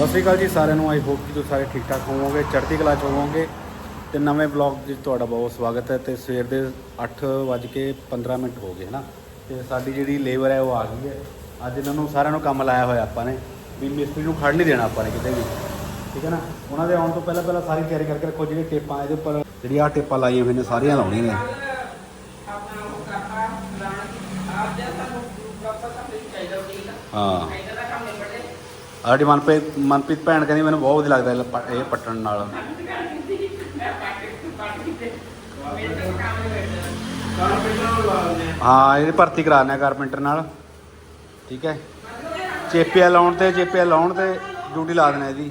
ਸਤਿ ਸ਼੍ਰੀ ਅਕਾਲ ਜੀ ਸਾਰਿਆਂ ਨੂੰ ਆਈ ਹੋਪ ਕਿ ਤੁਸੀਂ ਸਾਰੇ ਠੀਕ ਠਾਕ ਹੋਵੋਗੇ ਚੜ੍ਹਦੀ ਕਲਾ ਚ ਹੋਵੋਗੇ। ਤੇ ਨਵੇਂ ਵਲੌਗ ਵਿੱਚ ਤੁਹਾਡਾ ਬਹੁਤ ਸਵਾਗਤ ਹੈ ਤੇ ਸਵੇਰ ਦੇ 8:15 ਮਿੰਟ ਹੋ ਗਏ ਹਨਾ? ਤੇ ਸਾਡੀ ਜਿਹੜੀ ਲੇਬਰ ਹੈ ਉਹ ਆ ਗਈ ਹੈ। ਅੱਜ ਇਹਨਾਂ ਨੂੰ ਸਾਰਿਆਂ ਨੂੰ ਕੰਮ ਲਾਇਆ ਹੋਇਆ ਆਪਾਂ ਨੇ ਵੀ ਮਿਸਤਰੀ ਨੂੰ ਖੜ ਨਹੀਂ ਦੇਣਾ ਆਪਾਂ ਨੇ ਕਿਤੇ ਵੀ ਠੀਕ ਹੈ ਨਾ? ਉਹਨਾਂ ਦੇ ਆਉਣ ਤੋਂ ਪਹਿਲਾਂ ਪਹਿਲਾਂ ਸਾਰੀ ਤਿਆਰੀ ਕਰਕੇ ਰੱਖੋ ਜਿਹੜੇ ਟੇਪਾਂ ਇਹਦੇ ਉੱਪਰ ਜਿਹੜੀ ਆਹ ਟੇਪਾਂ ਲਾਈਆਂ ਹੋਈਆਂ ਨੇ ਸਾਰੀਆਂ ਲਾਉਣੀਆਂ ਨੇ। ਹਾਂ। ਸਾਡੀ ਮਨਪ੍ਰੀਤ ਮਨਪ੍ਰੀਤ ਭੈਣ ਕਹਿੰਦੀ ਮੈਨੂੰ ਬਹੁਤ ਵਧੀਆ ਲੱਗਦਾ ਇਹ ਪ- ਇਹ ਪੱਟਣ ਨਾਲ। ਹਾਂ, ਇਹਦੀ ਭਰਤੀ ਕਰਾਣੇ ਕਾਰਪੈਂਟਰ ਨਾਲ। ਠੀਕ ਹੈ। ਚੇਪਿਆ ਲਾਉਣ ਤੇ, ਚੇਪਿਆ ਲਾਉਣ ਤੇ ਡਿਊਟੀ ਲਾ ਦੇਣਾ ਇਹਦੀ।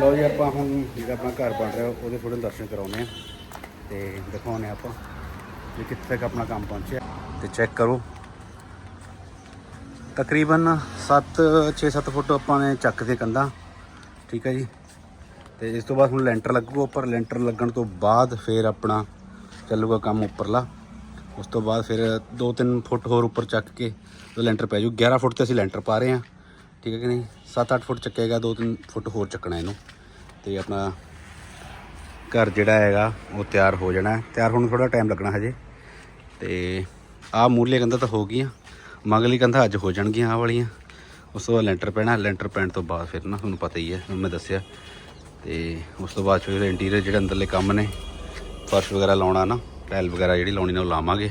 ਲਓ ਜੀ, ਆਪਾਂ ਹੁਣ ਜਿਹੜਾ ਆਪਣਾ ਘਰ ਬਣ ਰਿਹਾ, ਉਹਦੇ ਥੋੜੇ ਦਰਸ਼ਨ ਕਰਾਉਨੇ ਆ ਤੇ ਦਿਖਾਉਨੇ ਆਪਾਂ ਵੀ ਕਿੱਥੇ ਤੱਕ ਆਪਣਾ ਕੰਮ ਪਹੁੰਚਿਆ। ਤੇ ਚੈੱਕ ਕਰੋ। ਤਕਰੀਬਨ 7 6-7 ਫੁੱਟ ਆਪਾਂ ਨੇ ਚੱਕ ਦੇ ਕੰਧਾਂ, ਠੀਕ ਹੈ ਜੀ। ਤੇ ਇਸ ਤੋਂ ਬਾਅਦ ਹੁਣ ਲੈਂਟਰ ਲੱਗੂਗਾ ਉੱਪਰ। ਲੈਂਟਰ ਲੱਗਣ ਤੋਂ ਬਾਅਦ ਫਿਰ ਆਪਣਾ ਚੱਲੂਗਾ ਕੰਮ ਉੱਪਰਲਾ। ਉਸ ਤੋਂ ਬਾਅਦ ਫਿਰ 2-3 ਫੁੱਟ ਹੋਰ ਉੱਪਰ ਚੱਕ ਕੇ ਲੈਂਟਰ ਪੈ ਜੂ 11 ਫੁੱਟ ਤੇ ਅਸੀਂ ਲੈਂਟਰ ਪਾ ਰਹੇ ਹਾਂ। ਠੀਕ ਹੈ ਕਿ ਨਹੀਂ? 7-8 ਫੁੱਟ ਚੱਕੇਗਾ 2-3 ਫੁੱਟ ਹੋਰ ਚੱਕਣਾ ਇਹਨੂੰ। ਤੇ ਆਪਣਾ ਘਰ ਜਿਹੜਾ ਹੈਗਾ, ਉਹ ਤਿਆਰ ਹੋ ਜਾਣਾ ਤਿਆਰ ਹੋਣ ਨੂੰ ਥੋੜਾ ਟਾਈਮ ਲੱਗਣਾ ਹਜੇ। ਤੇ ਆਹ ਮੂਰਲੇ ਕੰਧਾਂ ਤਾਂ ਹੋ ਗਈਆਂ। ਮਗਲੀ ਕੰਧਾਂ ਅੱਜ ਹੋ ਜਾਣਗੀਆਂ ਆਹ ਵਾਲੀਆਂ। ਉਸ ਤੋਂ ਬਾਅਦ ਲੈਂਟਰ ਪੈਣਾ, ਲੈਂਟਰ ਪੈਣ ਤੋਂ ਬਾਅਦ ਫਿਰ ਨਾ ਤੁਹਾਨੂੰ ਪਤਾ ਹੀ ਹੈ, ਮੈਂ ਦੱਸਿਆ। ਤੇ ਉਸ ਤੋਂ ਬਾਅਦ ਫਿਰ ਇੰਟੀਰੀਅਰ ਜਿਹੜੇ ਅੰਦਰਲੇ ਕੰਮ ਨੇ, ਫਰਸ਼ ਵਗੈਰਾ ਲਾਉਣਾ ਨਾ, ਟਾਇਲ ਵਗੈਰਾ ਜਿਹੜੀ ਲਾਉਣੀ ਨੇ ਉਹ ਲਾਵਾਂਗੇ।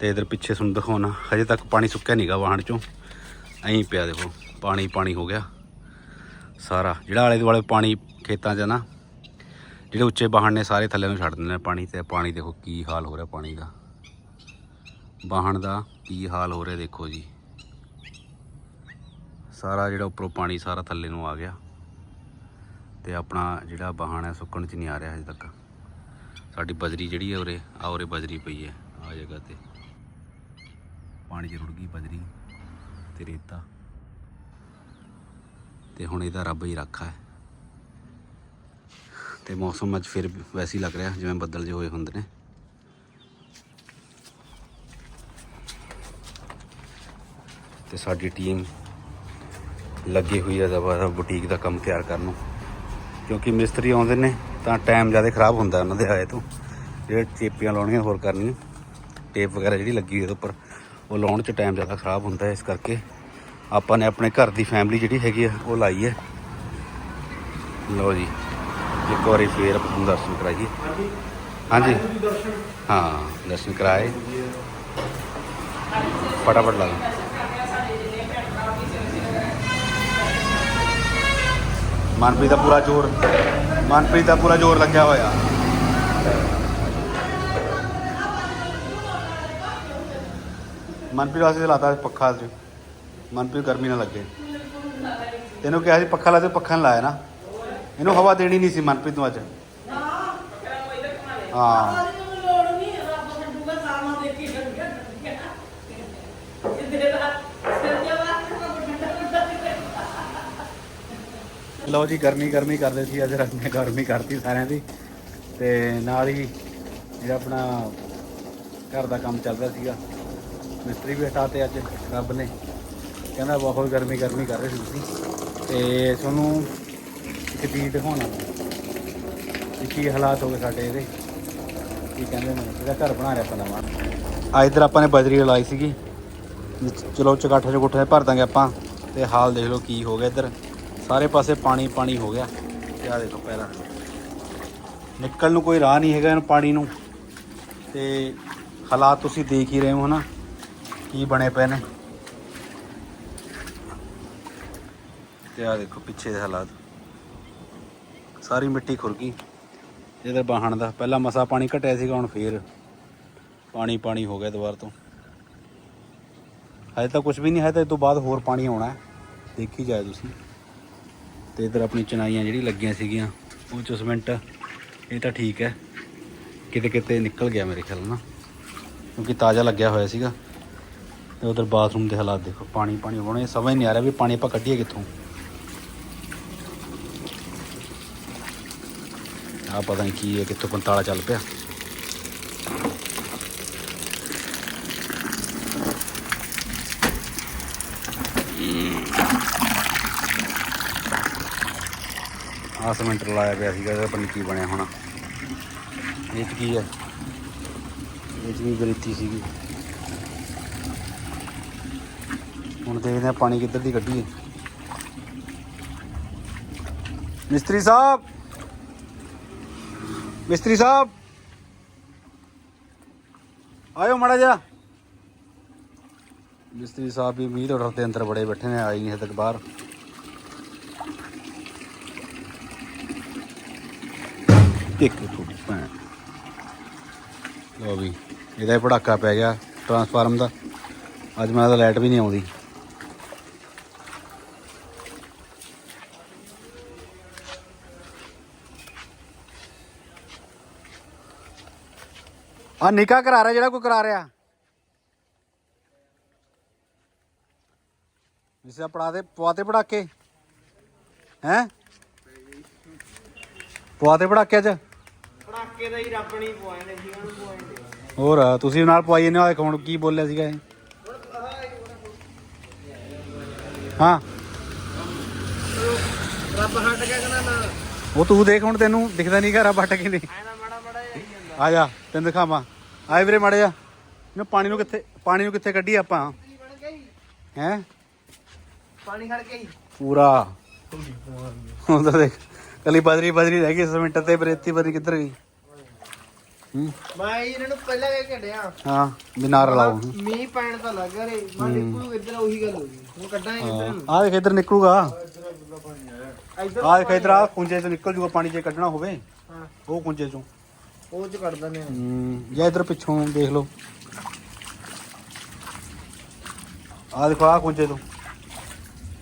ਤੇ ਇਧਰ ਪਿੱਛੇ ਤੁਹਾਨੂੰ ਦਿਖਾਉਣਾ, ਹਜੇ ਤੱਕ ਪਾਣੀ ਸੁੱਕਿਆ ਨਹੀਂਗਾ ਵਾਹਣ ਚੋਂ। ਐਂ ਪਿਆ ਦੇਖੋ। ਪਾਣੀ ਪਾਣੀ ਹੋ ਗਿਆ। ਸਾਰਾ, ਜਿਹੜਾ ਆਲੇ ਦੁਆਲੇ ਪਾਣੀ ਖੇਤਾਂ 'ਚ ਨਾ, ਜਿਹੜੇ ਉੱਚੇ ਬਾਹਣ ਨੇ ਸਾਰੇ ਥੱਲੇ ਨੂੰ ਛੱਡ ਦਿੰਦੇ ਨੇ ਪਾਣੀ ਤੇ। ਪਾਣੀ ਦੇਖੋ ਕੀ ਹਾਲ ਹੋ ਰਿਹਾ ਪਾਣੀ ਦਾ। ਬਾਹਣ ਦਾ ਕੀ ਹਾਲ ਹੋ ਰਿਹਾ ਦੇਖੋ ਜੀ। ਸਾਰਾ ਜਿਹੜਾ ਉੱਪਰੋਂ ਪਾਣੀ ਸਾਰਾ ਥੱਲੇ ਨੂੰ ਆ ਗਿਆ। ਤੇ ਆਪਣਾ ਜਿਹੜਾ ਬਾਹਣ ਹੈ ਸੁੱਕਣ 'ਚ ਨਹੀਂ ਆ ਰਿਹਾ ਹਜੇ ਤੱਕ। ਸਾਡੀ ਬਜਰੀ ਜਿਹੜੀ ਹੈ ਉਰੇ, ਆ ਉਰੇ ਬਜਰੀ ਪਈ ਹੈ, ਆ ਜਗ੍ਹਾ ਤੇ। ਪਾਣੀ 'ਚ ਰੁੜ ਗਈ ਬਜਰੀ ਤੇ ਰੇਤਾ। ਤੇ ਹੁਣ ਇਹਦਾ ਰੱਬ ਹੀ ਰੱਖਾ ਹੈ। ਤੇ ਮੌਸਮ ਅੱਜ ਫਿਰ ਵੈਸੇ ਹੀ ਲੱਗ ਰਿਹਾ, ਜਿਵੇਂ ਬੱਦਲ ਜਿਹੇ ਹੋਏ ਹੁੰਦੇ ਨੇ। ਤੇ ਸਾਡੀ ਟੀਮ ਲੱਗੀ ਹੋਈ ਹੈ ਜ਼ਬਰ ਬੁਟੀਕ ਦਾ ਕੰਮ ਤਿਆਰ ਕਰਨ ਨੂੰ। ਕਿਉਂਕਿ ਮਿਸਤਰੀ ਆਉਂਦੇ ਨੇ, ਤਾਂ ਟਾਈਮ ਜ਼ਿਆਦਾ ਖਰਾਬ ਹੁੰਦਾ ਉਹਨਾਂ ਦੇ ਆਏ ਤੋਂ। ਜਿਹੜੇ ਚੇਪੀਆਂ ਲਾਉਣੀਆਂ, ਹੋਰ ਕਰਨੀਆਂ। ਟੇਪ ਵਗੈਰਾ ਜਿਹੜੀ ਲੱਗੀ ਹੋਈ ਉਹਦੇ ਉੱਪਰ, ਉਹ ਲਾਉਣ 'ਚ ਟਾਈਮ ਜ਼ਿਆਦਾ ਖਰਾਬ ਹੁੰਦਾ ਇਸ ਕਰਕੇ। ਆਪਾਂ ਨੇ ਆਪਣੇ ਘਰ ਦੀ ਫੈਮਿਲੀ ਜਿਹੜੀ ਹੈਗੀ ਆ ਉਹ ਲਾਈ ਹੈ ਲਓ ਜੀ ਇੱਕ ਵਾਰੀ ਫੇਰ ਆਪਾਂ ਦਰਸ਼ਨ ਕਰਾਈਏ। ਹਾਂਜੀ। ਹਾਂ ਦਰਸ਼ਨ? ਕਰਾਏ। ਫਟਾਫਟ ਲਾ ਮਨਪ੍ਰੀਤ ਦਾ ਪੂਰਾ ਜ਼ੋਰ ਮਨਪ੍ਰੀਤ ਦਾ ਪੂਰਾ ਜ਼ੋਰ ਲੱਗਿਆ ਹੋਇਆ। ਮਨਪ੍ਰੀਤ ਵਾਸਤੇ ਲਾਤਾ ਪੱਖਾ ਅੱਜ। ਮਨਪ੍ਰੀਤ ਗਰਮੀ ਨਾ ਲੱਗੇ। ਤੈਨੂੰ ਕਿਹਾ ਸੀ ਪੱਖਾ ਲਾ ਦੇ, ਪੱਖਾ ਨਹੀਂ ਲਾਇਆ ਨਾ। ਇਹਨੂੰ ਹਵਾ ਦੇਣੀ ਨਹੀਂ ਸੀ ਮਨਪ੍ਰੀਤ ਨੂੰ ਅੱਜ। ਹਾਂ। ਲਓ ਜੀ, ਗਰਮੀ ਗਰਮੀ ਕਰਦੇ ਸੀ ਅੱਜ ਰੱਬ ਨੇ ਗਰਮੀ ਕਰਤੀ ਸਾਰਿਆਂ ਦੀ। ਤੇ ਨਾਲ ਹੀ ਜਿਹੜਾ ਆਪਣਾ ਘਰ ਦਾ ਕੰਮ ਚੱਲਦਾ ਸੀਗਾ। ਮਿਸਤਰੀ ਵੀ ਹਟਾਤੇ ਅੱਜ, ਰੱਬ ਨੇ। ਕਹਿੰਦਾ ਬਹੁਤ ਗਰਮੀ ਗਰਮੀ ਕਰ ਰਹੇ ਸੀ ਤੁਸੀਂ। ਤੇ ਤੁਹਾਨੂੰ ਇੱਕ ਚੀਜ਼ ਦਿਖਾਉਣਾ ਮੈਂ। ਕਿ ਕੀ ਹਾਲਾਤ ਹੋ ਗਏ ਸਾਡੇ ਇਹਦੇ? ਕੀ ਕਹਿੰਦੇ ਨੇ? ਇਹਦਾ ਘਰ ਬਣਾ ਰਿਹਾ ਆਪਾਂ ਨਵਾਂ। ਆ ਇਧਰ ਆਪਾਂ ਨੇ ਬਜਰੀ ਲਾਈ ਸੀਗੀ। ਚਲੋ ਚਗਾਠੇ ਚਗੁੱਠੇ ਭਰ ਦਾਂਗੇ ਆਪਾਂ। ਤੇ ਹਾਲ ਦੇਖ ਲਓ ਕੀ ਹੋ ਗਿਆ ਇੱਧਰ। ਸਾਰੇ ਪਾਸੇ ਪਾਣੀ ਪਾਣੀ ਹੋ ਗਿਆ। ਤੇ ਆਹ ਦੇਖੋ ਪਹਿਲਾਂ। ਨਿਕਲ ਨੂੰ ਕੋਈ ਰਾਹ ਨਹੀਂ ਹੈਗਾ ਇਹਨੂੰ ਪਾਣੀ ਨੂੰ। ਤੇ ਹਾਲਾਤ ਤੁਸੀਂ ਦੇਖ ਹੀ ਰਹੇ ਹੋ ਹਨਾ। ਕੀ ਬਣੇ ਪਏ ਨੇ। ਤੇ ਆ ਦੇਖੋ ਪਿੱਛੇ ਦੇ ਹਾਲਾਤ। ਸਾਰੀ ਮਿੱਟੀ ਖੁਰ ਗਈ। ਇਹਦੇ ਬਾਹਣ ਦਾ। ਪਹਿਲਾਂ ਮਸਾ ਪਾਣੀ ਘਟਿਆ ਸੀਗਾ, ਹੁਣ ਫੇਰ ਪਾਣੀ ਪਾਣੀ ਹੋ ਗਿਆ ਦੁਬਾਰ ਤੋਂ। ਹਜੇ ਤਾਂ ਕੁਝ ਵੀ ਨਹੀਂ ਹੈ ਤਾਂ ਇਸ ਤੋਂ ਬਾਅਦ ਹੋਰ ਪਾਣੀ ਆਉਣਾ ਦੇਖੀ ਜਾਏ ਤੁਸੀਂ। ਤੇ ਇਧਰ ਆਪਣੀ ਚਨਾਈਆਂ ਜਿਹੜੀ ਲੱਗੀਆਂ ਸੀਗੀਆਂ, ਉਹ ਚ ਇਹ ਤਾਂ ਠੀਕ ਹੈ। ਕਿਤੇ ਕਿਤੇ ਨਿਕਲ ਗਿਆ ਮੇਰੇ ਖਿਆਲ ਨਾਲ। ਕਿਉਂਕਿ ਤਾਜ਼ਾ ਲੱਗਿਆ ਹੋਇਆ ਸੀਗਾ। ਤੇ ਉਧਰ ਬਾਥਰੂਮ ਦੇ ਹਾਲਾਤ ਦੇਖੋ, ਪਾਣੀ ਪਾਣੀ ਹੋਣੇ ਸਮਝ ਨਹੀਂ ਆ ਰਿਹਾ ਵੀ ਪਾਣੀ ਆਪਾਂ ਕੱਢੀਏ ਕਿੱਥੋਂ। ਆ, ਪਤਾ ਨਹੀਂ ਕੀ ਹੈ ਕਿੱਥੋਂ ਪੰਤਾਲਾ ਚੱਲ ਪਿਆ। ਆ ਸਿਮੈਂਟ ਲਾਇਆ ਪਿਆ ਸੀਗਾ, ਇਹਦਾ ਪਤਾ ਕੀ ਬਣਿਆ ਹੋਣਾ। ਇਹ 'ਚ ਕੀ ਹੈ ਇਹ 'ਚ ਵੀ ਬਰੀਤੀ ਸੀਗੀ। ਹੁਣ ਦੇਖਦੇ ਆ ਪਾਣੀ ਕਿੱਧਰ ਦੀ ਕੱਢੀਏ। ਮਿਸਤਰੀ ਸਾਹਿਬ! ਮਿਸਤਰੀ ਸਾਹਿਬ। ਆਇਓ ਮੜਾ ਜਾ ਮਿਸਤਰੀ ਸਾਹਿਬ ਵੀ ਮੀਂਹ ਤੋਂ ਡਰਦੇ ਅੰਦਰ ਬੜੇ ਬੈਠੇ ਨੇ ਆਈ ਨਹੀਂ ਹਜੇ ਤੱਕ ਬਾਹਰ। ਇੱਕ ਤੁਹਾਡੀ ਭੈਣ। ਲੋ ਵੀ, ਇਹਦਾ ਹੀ ਪੜਾਕਾ ਪੈ ਗਿਆ ਟਰਾਂਸਫਾਰਮ ਦਾ। ਅੱਜ ਮੈਂ ਤਾਂ ਲਾਈਟ ਵੀ ਨਹੀਂ ਆਉਂਦੀ। ਆ ਨਿਕਾ ਕਰਾ ਰਿਹਾ ਜਿਹੜਾ ਕੋਈ ਕਰਾ ਰਿਹਾ। ਇਸੇ ਪੜਾ ਦੇ ਪਵਾਤੇ ਪੜਾਕੇ। ਹੈ? ਪਵਾਤੇ ਪੜਾਕੇ ਚ ਪੜਾਕੇ ਦਾ ਹੀ ਰੱਬ ਨਹੀਂ ਪਵਾਏ ਸੀ ਉਹਨੂੰ ਪਵਾਏ ਹੋਰ ਆ, ਤੁਸੀਂ ਨਾਲ ਪਵਾਈ ਨੇ ਆ ਹੁਣ ਕੀ ਬੋਲਿਆ ਸੀਗਾ ਇਹ? ਹਾਂ। ਰੱਬ ਹਟ ਗਿਆ ਕਹਿੰਦਾ ਨਾ। ਉਹ ਤੂੰ ਦੇਖ ਹੁਣ ਤੈਨੂੰ ਦਿਖਦਾ ਨਹੀਂ ਘਰਾ ਵੱਟ ਕੇ ਨਹੀਂ ਐਨਾ ਮਾੜਾ ਮਾੜਾ ਜਿਹਾ ਹੀ ਜਾਂਦਾ ਆ ਜਾ ਤੈਨੂੰ ਦਿਖਾਵਾਂ ਆਏ ਵੀਰੇ ਮੜ ਜਾ ਇਹਨੂੰ ਪਾਣੀ ਨੂੰ ਕਿੱਥੇ ਪਾਣੀ ਨੂੰ ਕਿੱਥੇ ਕੱਢੀ ਆਪਾਂ ਕੀ ਬਣ ਗਈ ਹੈ ਪਾਣੀ ਖੜ ਗਈ ਪੂਰਾ ਹੁਣ ਤਾਂ ਦੇਖ ਕੱਲੀ ਬਦਰੀ ਬਦਰੀ ਰਹਿ ਗਈ ਸਿਮੈਂਟ ਤੇ ਬਰੇਤੀ ਬਦਰੀ ਕਿੱਧਰ ਗਈ ਹੂੰ ਮੈਂ ਇਹਨਾਂ ਨੂੰ ਪਹਿਲਾਂ ਕਹਿ ਕੱਢਿਆ ਹਾਂ ਬਿਨਾਰ ਲਾਓ ਮੀਂਹ ਪੈਣ ਤਾਂ ਲੱਗ ਰੇ ਮੈਂ ਨਿਕਲੂ ਇੱਧਰ ਉਹੀ ਗੱਲ ਹੋ ਗਈ ਹੁਣ ਕੱਢਾਂਗੇ ਕਿੱਧਰ ਨੂੰ ਆ ਦੇਖ ਇੱਧਰ ਨਿਕਲੂਗਾ ਇੱਧਰ ਆ ਦੇਖ ਇੱਧਰ ਆ ਕੁੰਜੇ ਚੋਂ ਨਿਕਲ ਜੂਗਾ ਪਾਣੀ ਜੇ ਕੱਢਣਾ ਹੋਵੇ ਹਾਂ ਉਹ ਕੁੰਜੇ ਚੋਂ ਉਹ ਚ ਕੱਢ ਦਿੰਦੇ ਹੂੰ ਜਾਂ ਇੱਧਰ ਪਿੱਛੋਂ ਦੇਖ ਲਓ। ਆ ਦੇਖੋ ਆ ਕੁੰਜੇ ਤੋਂ।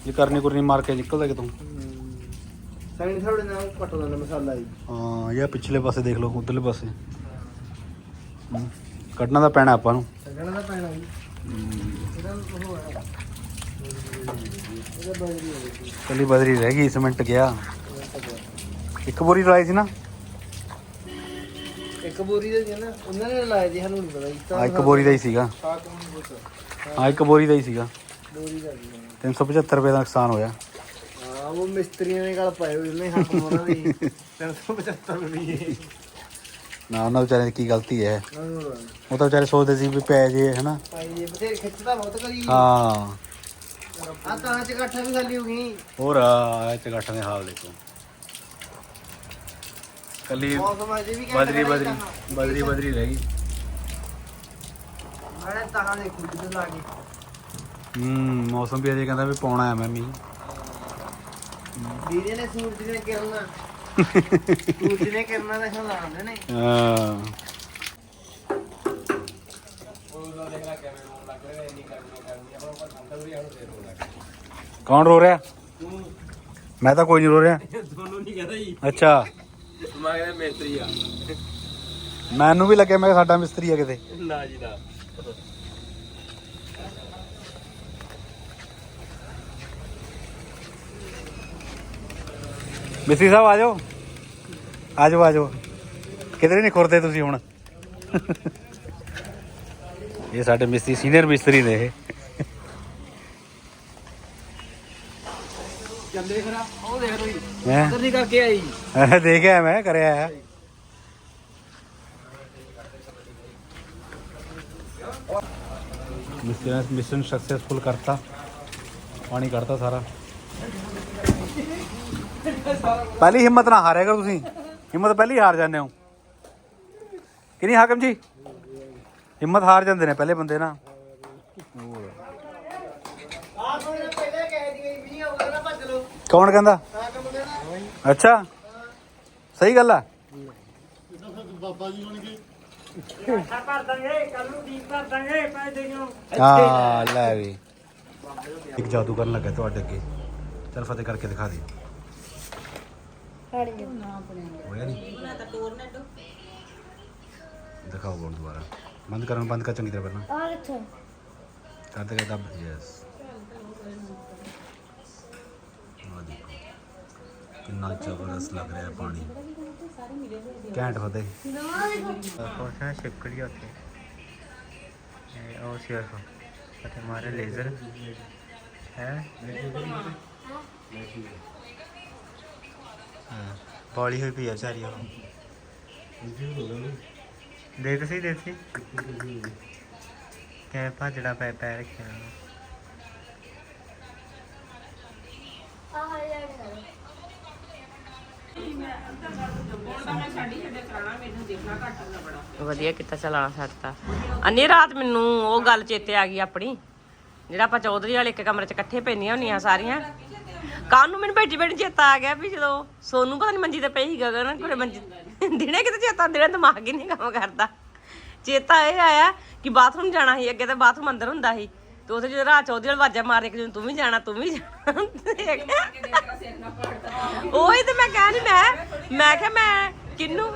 ਜੇ ਕਰਨੀ ਕੁਰਨੀ ਮਾਰ ਕੇ ਨਿਕਲਦਾ ਕਿਤੋਂ। ਸਾਈਨ ਥੋੜੇ ਨਾਲ ਕੱਟ ਦਿੰਦਾ ਮਸਾਲਾ ਜੀ। ਹਾਂ ਜਾਂ ਪਿਛਲੇ ਪਾਸੇ ਦੇਖ ਲਓ ਉਧਰਲੇ ਪਾਸੇ। ਹੂੰ। ਕੱਢਣਾ ਤਾਂ ਪੈਣਾ ਆਪਾਂ ਨੂੰ। ਕੱਢਣਾ ਤਾਂ ਪੈਣਾ ਜੀ। ਇਹਦਾ ਉਹ ਹੈ। ਇਹਦਾ ਬਦਲੀ ਹੋ ਗਈ। ਕੱਲੀ ਬਦਰੀ ਰਹਿ ਗਈ ਸਿਮੈਂਟ ਗਿਆ। ਇੱਕ ਬੋਰੀ ਲਾਈ ਸੀ ਨਾ? ਇੱਕ ਬੋਰੀ ਦਾ ਸੀ ਨਾ ਉਹਨਾਂ ਨੇ ਲਾਇਆ ਜੀ ਸਾਨੂੰ ਨਹੀਂ ਪਤਾ ਜੀ ਆ ਇੱਕ ਬੋਰੀ ਦਾ ਹੀ ਸੀਗਾ। ਸਾਕ ਨੂੰ ਨਹੀਂ ਇੱਕ ਬੋਰੀ ਦਾ ਹੀ ਸੀਗਾ। ਬੋਰੀ ਦਾ ਜੀ 375 ਰੁਪਏ ਦਾ ਨੁਕਸਾਨ ਹੋਇਆ। ਹਾਂ ਉਹ ਮਿਸਤਰੀਆਂ ਨੇ ਗੱਲ ਪਾਏ ਹੋਏ ਨੇ ਹੱਥ ਉਹਨਾਂ ਦੀ 375 ਰੁਪਏ। ਨਾ ਉਹਨਾਂ ਵਿਚਾਰਿਆਂ ਦੀ ਕੀ ਗਲਤੀ ਹੈ। ਉਹ ਤਾਂ ਵਿਚਾਰੇ ਸੋਚਦੇ ਸੀ ਵੀ ਪੈ ਜੇ ਹਨਾ। ਭਾਈ ਇਹ ਬਥੇਰੇ ਖਿੱਚਦਾ ਬਹੁਤ ਕਰੀ। ਹਾਂ। ਆ ਤਾਂ ਚ ਇਕੱਠਾ ਵੀ ਖਾਲੀ ਹੋ ਗਈ। ਹੋਰ ਆ ਚਗਾਠਾਂ ਦੇ ਹਾਲ ਦੇਖੋ। ਕੱਲੀ ਮੌਸਮ ਅਜੇ ਵੀ ਘੈਂਟ ਬਦਰੀ ਬਦਰੀ ਬਦਰੀ ਬਦਰੀ ਰਹਿ ਗਈ। ਮੈਂ ਤਾਂ ਦੇਖੂ ਕਿਤੇ ਲਾ ਹੂੰ ਮੌਸਮ ਵੀ ਅਜੇ ਕਹਿੰਦਾ ਵੀ ਪਾਉਣਾ ਹੈ ਮੈਂ ਮੀਂਹ। ਵੀਰੇ ਨੇ ਸੂਰਜ ਨੇ ਕਿਰਨਾ। ਸੂਰਜ ਨੇ ਕਿਰਨਾ ਦਾ ਨੇ। ਹਾਂ। ਕੌਣ ਰੋ ਰਿਹਾ? ਮੈਂ ਤਾਂ ਕੋਈ ਨਹੀਂ ਰੋ ਰਿਹਾ। ਤੁਹਾਨੂੰ ਨਹੀਂ ਕਹਦਾ ਜੀ। ਅੱਛਾ। ਮੈਂ ਕਹਿੰਦਾ ਮਿਸਤਰੀ ਆ। ਮੈਨੂੰ ਵੀ ਲੱਗਿਆ ਮੈਂ ਕਿਹਾ ਸਾਡਾ ਮਿਸਤਰੀ ਆ ਕਿਤੇ। ਨਾ ਜੀ ਨਾ। ਮਿਸਤਰੀ ਸਾਹਿਬ ਆ ਜਾਓ। ਆ ਜਾਓ ਆ ਜਾਓ। ਕਿਧਰੇ ਨਹੀਂ ਖੁਰਦੇ ਤੁਸੀਂ ਹੁਣ? ਇਹ ਸਾਡੇ ਮਿਸਤਰੀ ਸੀਨੀਅਰ ਮਿਸਤਰੀ ਨੇ ਇਹ। ਚੱਲੇ ਫਿਰ ਉਹ ਦੇਖ ਲਓ ਜੀ ਹੈਂ? ਕਰਕੇ ਆਈ। ਦੇਖਿਆ ਮੈਂ ਕਰਿਆ ਹੈ ਮਿਸ਼ਨ ਮਿਸ਼ਨ ਸਕਸੈਸਫੁਲ ਕਰਤਾ। ਪਾਣੀ ਕੱਢਤਾ ਸਾਰਾ। ਪਹਿਲੀ ਹਿੰਮਤ ਨਾ ਹਾਰਿਆ ਕਰੋ ਤੁਸੀਂ। ਹਿੰਮਤ ਪਹਿਲੀ ਹਾਰ ਜਾਂਦੇ ਹੋ। ਕਿ ਨਹੀਂ ਹਾਕਮ ਜੀ? ਹਿੰਮਤ ਹਾਰ ਜਾਂਦੇ ਨੇ ਪਹਿਲੇ ਬੰਦੇ ਨਾ ਆਪ ਉਹਨੇ ਕੌਣ ਕਹਿੰਦਾ? ਅੱਛਾ। ਸਹੀ ਗੱਲ ਆ। ਆ ਲੈ ਵੀ। ਇੱਕ ਜਾਦੂ ਕਰਨ ਲੱਗਾ ਤੁਹਾਡੇ ਅੱਗੇ। ਚਲ ਫਤਿਹ ਕਰਕੇ ਦਿਖਾ ਦੇ। ਹੋਇਆ ਨਹੀਂ। ਦਿਖਾਓ ਬੋਲ ਦੁਬਾਰਾ। ਬੰਦ ਕਰਨ ਬੰਦ ਕਰ ਚੰਗੀ ਤਰ੍ਹਾਂ ਪਹਿਲਾਂ। ਆ ਕਿੱਥੇ? ਕਰ ਦੇ ਦਬ ਯੈਸ ਆ ਦੇਖੋ ਕਿੰਨਾ ਜ਼ਬਰਦਸਤ ਲੱਗ ਰਿਹਾ ਹੈ ਪਾਣੀ। ਘੈਂਟ ਫਤਿਹ। ਕੋਸ਼ਾ ਛਿਪਕੜੀ ਉੱਥੇ। ਇਹ ਉਹ ਸਿਰਫ ਅਤੇ ਮਾਰੇ ਲੇਜ਼ਰ। ਹੈ? ਬੋਲੀ ਹੋਈ ਪਈ ਆ ਸਾਰੀ ਉਹ। ਦੇ ਸੀ ਦੇ ਤੁਸੀਂ ਕਿਵੇਂ ਭੱਜੜਾ ਪੈ ਪੈ ਰੱਖਿਆ ਆ ਯਾਰ ਕਰ ਵਧੀਆ ਕੀਤਾ ਚਲਾਣਾ ਛੱਡਤਾ ਅੰਨੀ, ਰਾਤ ਮੈਨੂੰ ਉਹ ਗੱਲ ਚੇਤੇ ਆ ਗਈ ਆਪਣੀ, ਜਿਹੜਾ ਆਪਾਂ ਚੌਧਰੀ ਵਾਲੇ ਇੱਕ ਕਮਰੇ 'ਚ ਇਕੱਠੇ ਪੈਂਦੀਆਂ ਹੁੰਦੀਆਂ ਸਾਰੀਆਂ। ਕੱਲ ਨੂੰ ਮੈਨੂੰ ਭੇਜੀ ਬੈਠੀ ਚੇਤਾ ਆ ਗਿਆ ਵੀ ਜਦੋਂ ਸੋਨੂੰ ਪਤਾ ਨਹੀਂ ਮੰਜੀ ਤੇ ਪਈ ਸੀ ਗਗਨ ਕੋਲੇ ਮੰਜੀ ਦਿਨੇ ਕਿਤੇ ਚੇਤਾ ਦਿਨੇ ਦਿਮਾਗ ਹੀ ਨਹੀਂ ਕੰਮ ਕਰਦਾ। ਚੇਤਾ ਇਹ ਆਇਆ ਕਿ ਬਾਥਰੂਮ ਜਾਣਾ ਸੀ, ਅੱਗੇ ਤੇ ਬਾਥਰੂਮ ਅੰਦਰ ਹੁੰਦਾ ਸੀ। ਤੇ ਉੱਥੇ ਜਦੋਂ ਰਾਤ ਚੌਧਰੀ ਵਾਲੇ ਵਾਜਾ ਮਾਰ ਕੇ ਤੂੰ ਵੀ ਜਾਣਾ, ਤੂੰ ਵੀ ਜਾਣਾ। ਉਹੀ ਤੇ ਮੈਂ ਕਹਿ ਨਹੀਂ ਮੈਂ ਮੈਂ ਕਿਹਾ ਮੈਂ ਕਿੰਨੂੰ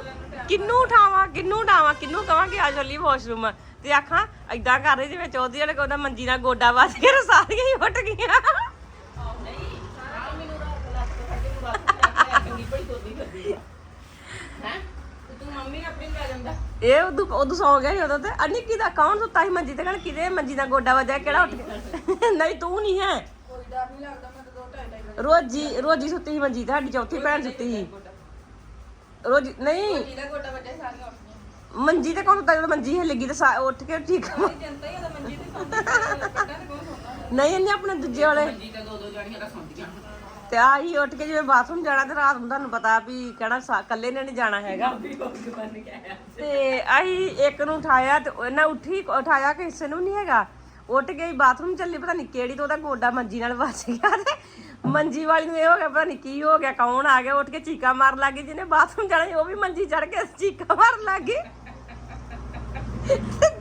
ਕਿੰਨੂੰ ਉਠਾਵਾਂ ਕਿੰਨੂੰ ਉਠਾਵਾਂ ਕਿੰਨੂੰ ਕਹਾਂ ਕਿ ਆ ਚੱਲੀ ਵਾਸ਼ਰੂਮ। ਤੇ ਆਖਾਂ, ਏਦਾਂ ਕਰ ਰਹੀ ਜਿਵੇਂ ਚੌਧਰੀ ਵਾਲੇ ਕੋਲ ਮੰਜੀ ਨਾਲ ਗੋਡਾ ਵੱਜ ਕੇ ਸਾਰੀਆਂ ਹੀ ਉੱਠ ਗਈਆਂ। ਇਹ ਉਦੋਂ ਉਦੋਂ ਸੌ ਗਿਆ ਸੀ ਉਦੋਂ ਤੇ। ਅੰਨੀ ਕਿਦਾ ਕੌਣ ਸੁੱਤਾ ਸੀ ਮੰਜੀ ਤੇ? ਕਹਿਣ ਕਿਦੇ ਮੰਜੀ ਦਾ ਗੋਡਾ ਵੱਜਿਆ ਕਿਹੜਾ ਉੱਠ ਗਿਆ? ਨਹੀਂ ਤੂੰ ਨਹੀਂ ਹੈ। ਰੋਜੀ ਰੋਜੀ ਸੁੱਤੀ ਸੀ ਮੰਜੀ ਤੇ ਸਾਡੀ ਚੌਥੀ ਭੈਣ ਸੁੱਤੀ ਸੀ। ਰੋਜੀ ਨਹੀਂ। ਮੰਜੀ ਤੇ ਕੌਣ ਸੁੱਤਾ ਜਦੋਂ ਮੰਜੀ ਹੈ ਲੱਗੀ ਤੇ ਸਾ- ਉੱਠ ਕੇ ਠੀਕ ਨਹੀਂ ਇਹਨੇ ਆਪਣੇ ਦੂਜੇ ਵਾਲੇ। ਤੇ ਆਹੀ ਉੱਠ ਕੇ ਜਿਵੇਂ ਬਾਥਰੂਮ ਜਾਣਾ ਤੇ ਰਾਤ ਨੂੰ ਤੁਹਾਨੂੰ ਪਤਾ ਵੀ ਕਹਿਣਾ ਸਾ- ਇਕੱਲੇ ਨੇ ਨਹੀਂ ਜਾਣਾ ਹੈਗਾ। ਤੇ ਆਹੀ ਇੱਕ ਨੂੰ ਉਠਾਇਆ ਤੇ ਉਹਨਾਂ ਉੱਠੀ ਉਠਾਇਆ ਕਿਸੇ ਨੂੰ ਨਹੀਂ ਹੈਗਾ। ਉੱਠ ਗਈ ਬਾਥਰੂਮ ਚੱਲੀ ਪਤਾ ਨਹੀਂ ਕਿਹੜੀ ਤੋਂ ਉਹਦਾ ਗੋਡਾ ਮੰਜੀ ਨਾਲ ਵੱਜ ਗਿਆ ਤੇ ਮੰਜੀ ਵਾਲੀ ਨੂੰ ਇਹ ਹੋ ਗਿਆ ਪਤਾ ਨਹੀਂ ਕੀ ਹੋ ਗਿਆ ਕੌਣ ਆ ਗਿਆ ਉੱਠ ਕੇ ਚੀਕਾ ਮਾਰਨ ਲੱਗੀ ਜਿਹਨੇ ਬਾਥਰੂਮ ਜਾਣਾ ਸੀ ਉਹ ਵੀ ਮੰਜੀ ਚੜ ਕੇ ਚੀਕਾ ਮਾਰਨ ਲੱਗੀ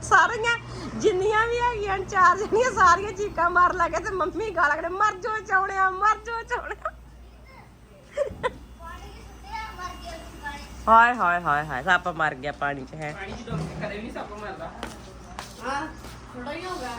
ਸਾਰੀਆਂ ਜਿੰਨੀਆਂ ਵੀ ਹੈਗੀਆਂ ਚਾਰ ਜਣੀਆਂ ਸਾਰੀਆਂ ਚੀਕਾਂ ਮਾਰ ਲੱਗੇ ਤੇ ਮੰਮੀ ਗਾਲਾਂ ਕੱਢ ਮਰ ਜੋ ਚੌਣਿਆ ਮਰ ਜੋ ਚੌਣਿਆ। ਹਾਏ ਹਾਏ ਹਾਏ ਹਾਏ ਸੱਪ ਮਰ ਗਿਆ ਪਾਣੀ 'ਚ ਹੈ। ਹਾਂ ਥੋੜਾ ਹੀ ਹੋ ਗਿਆ।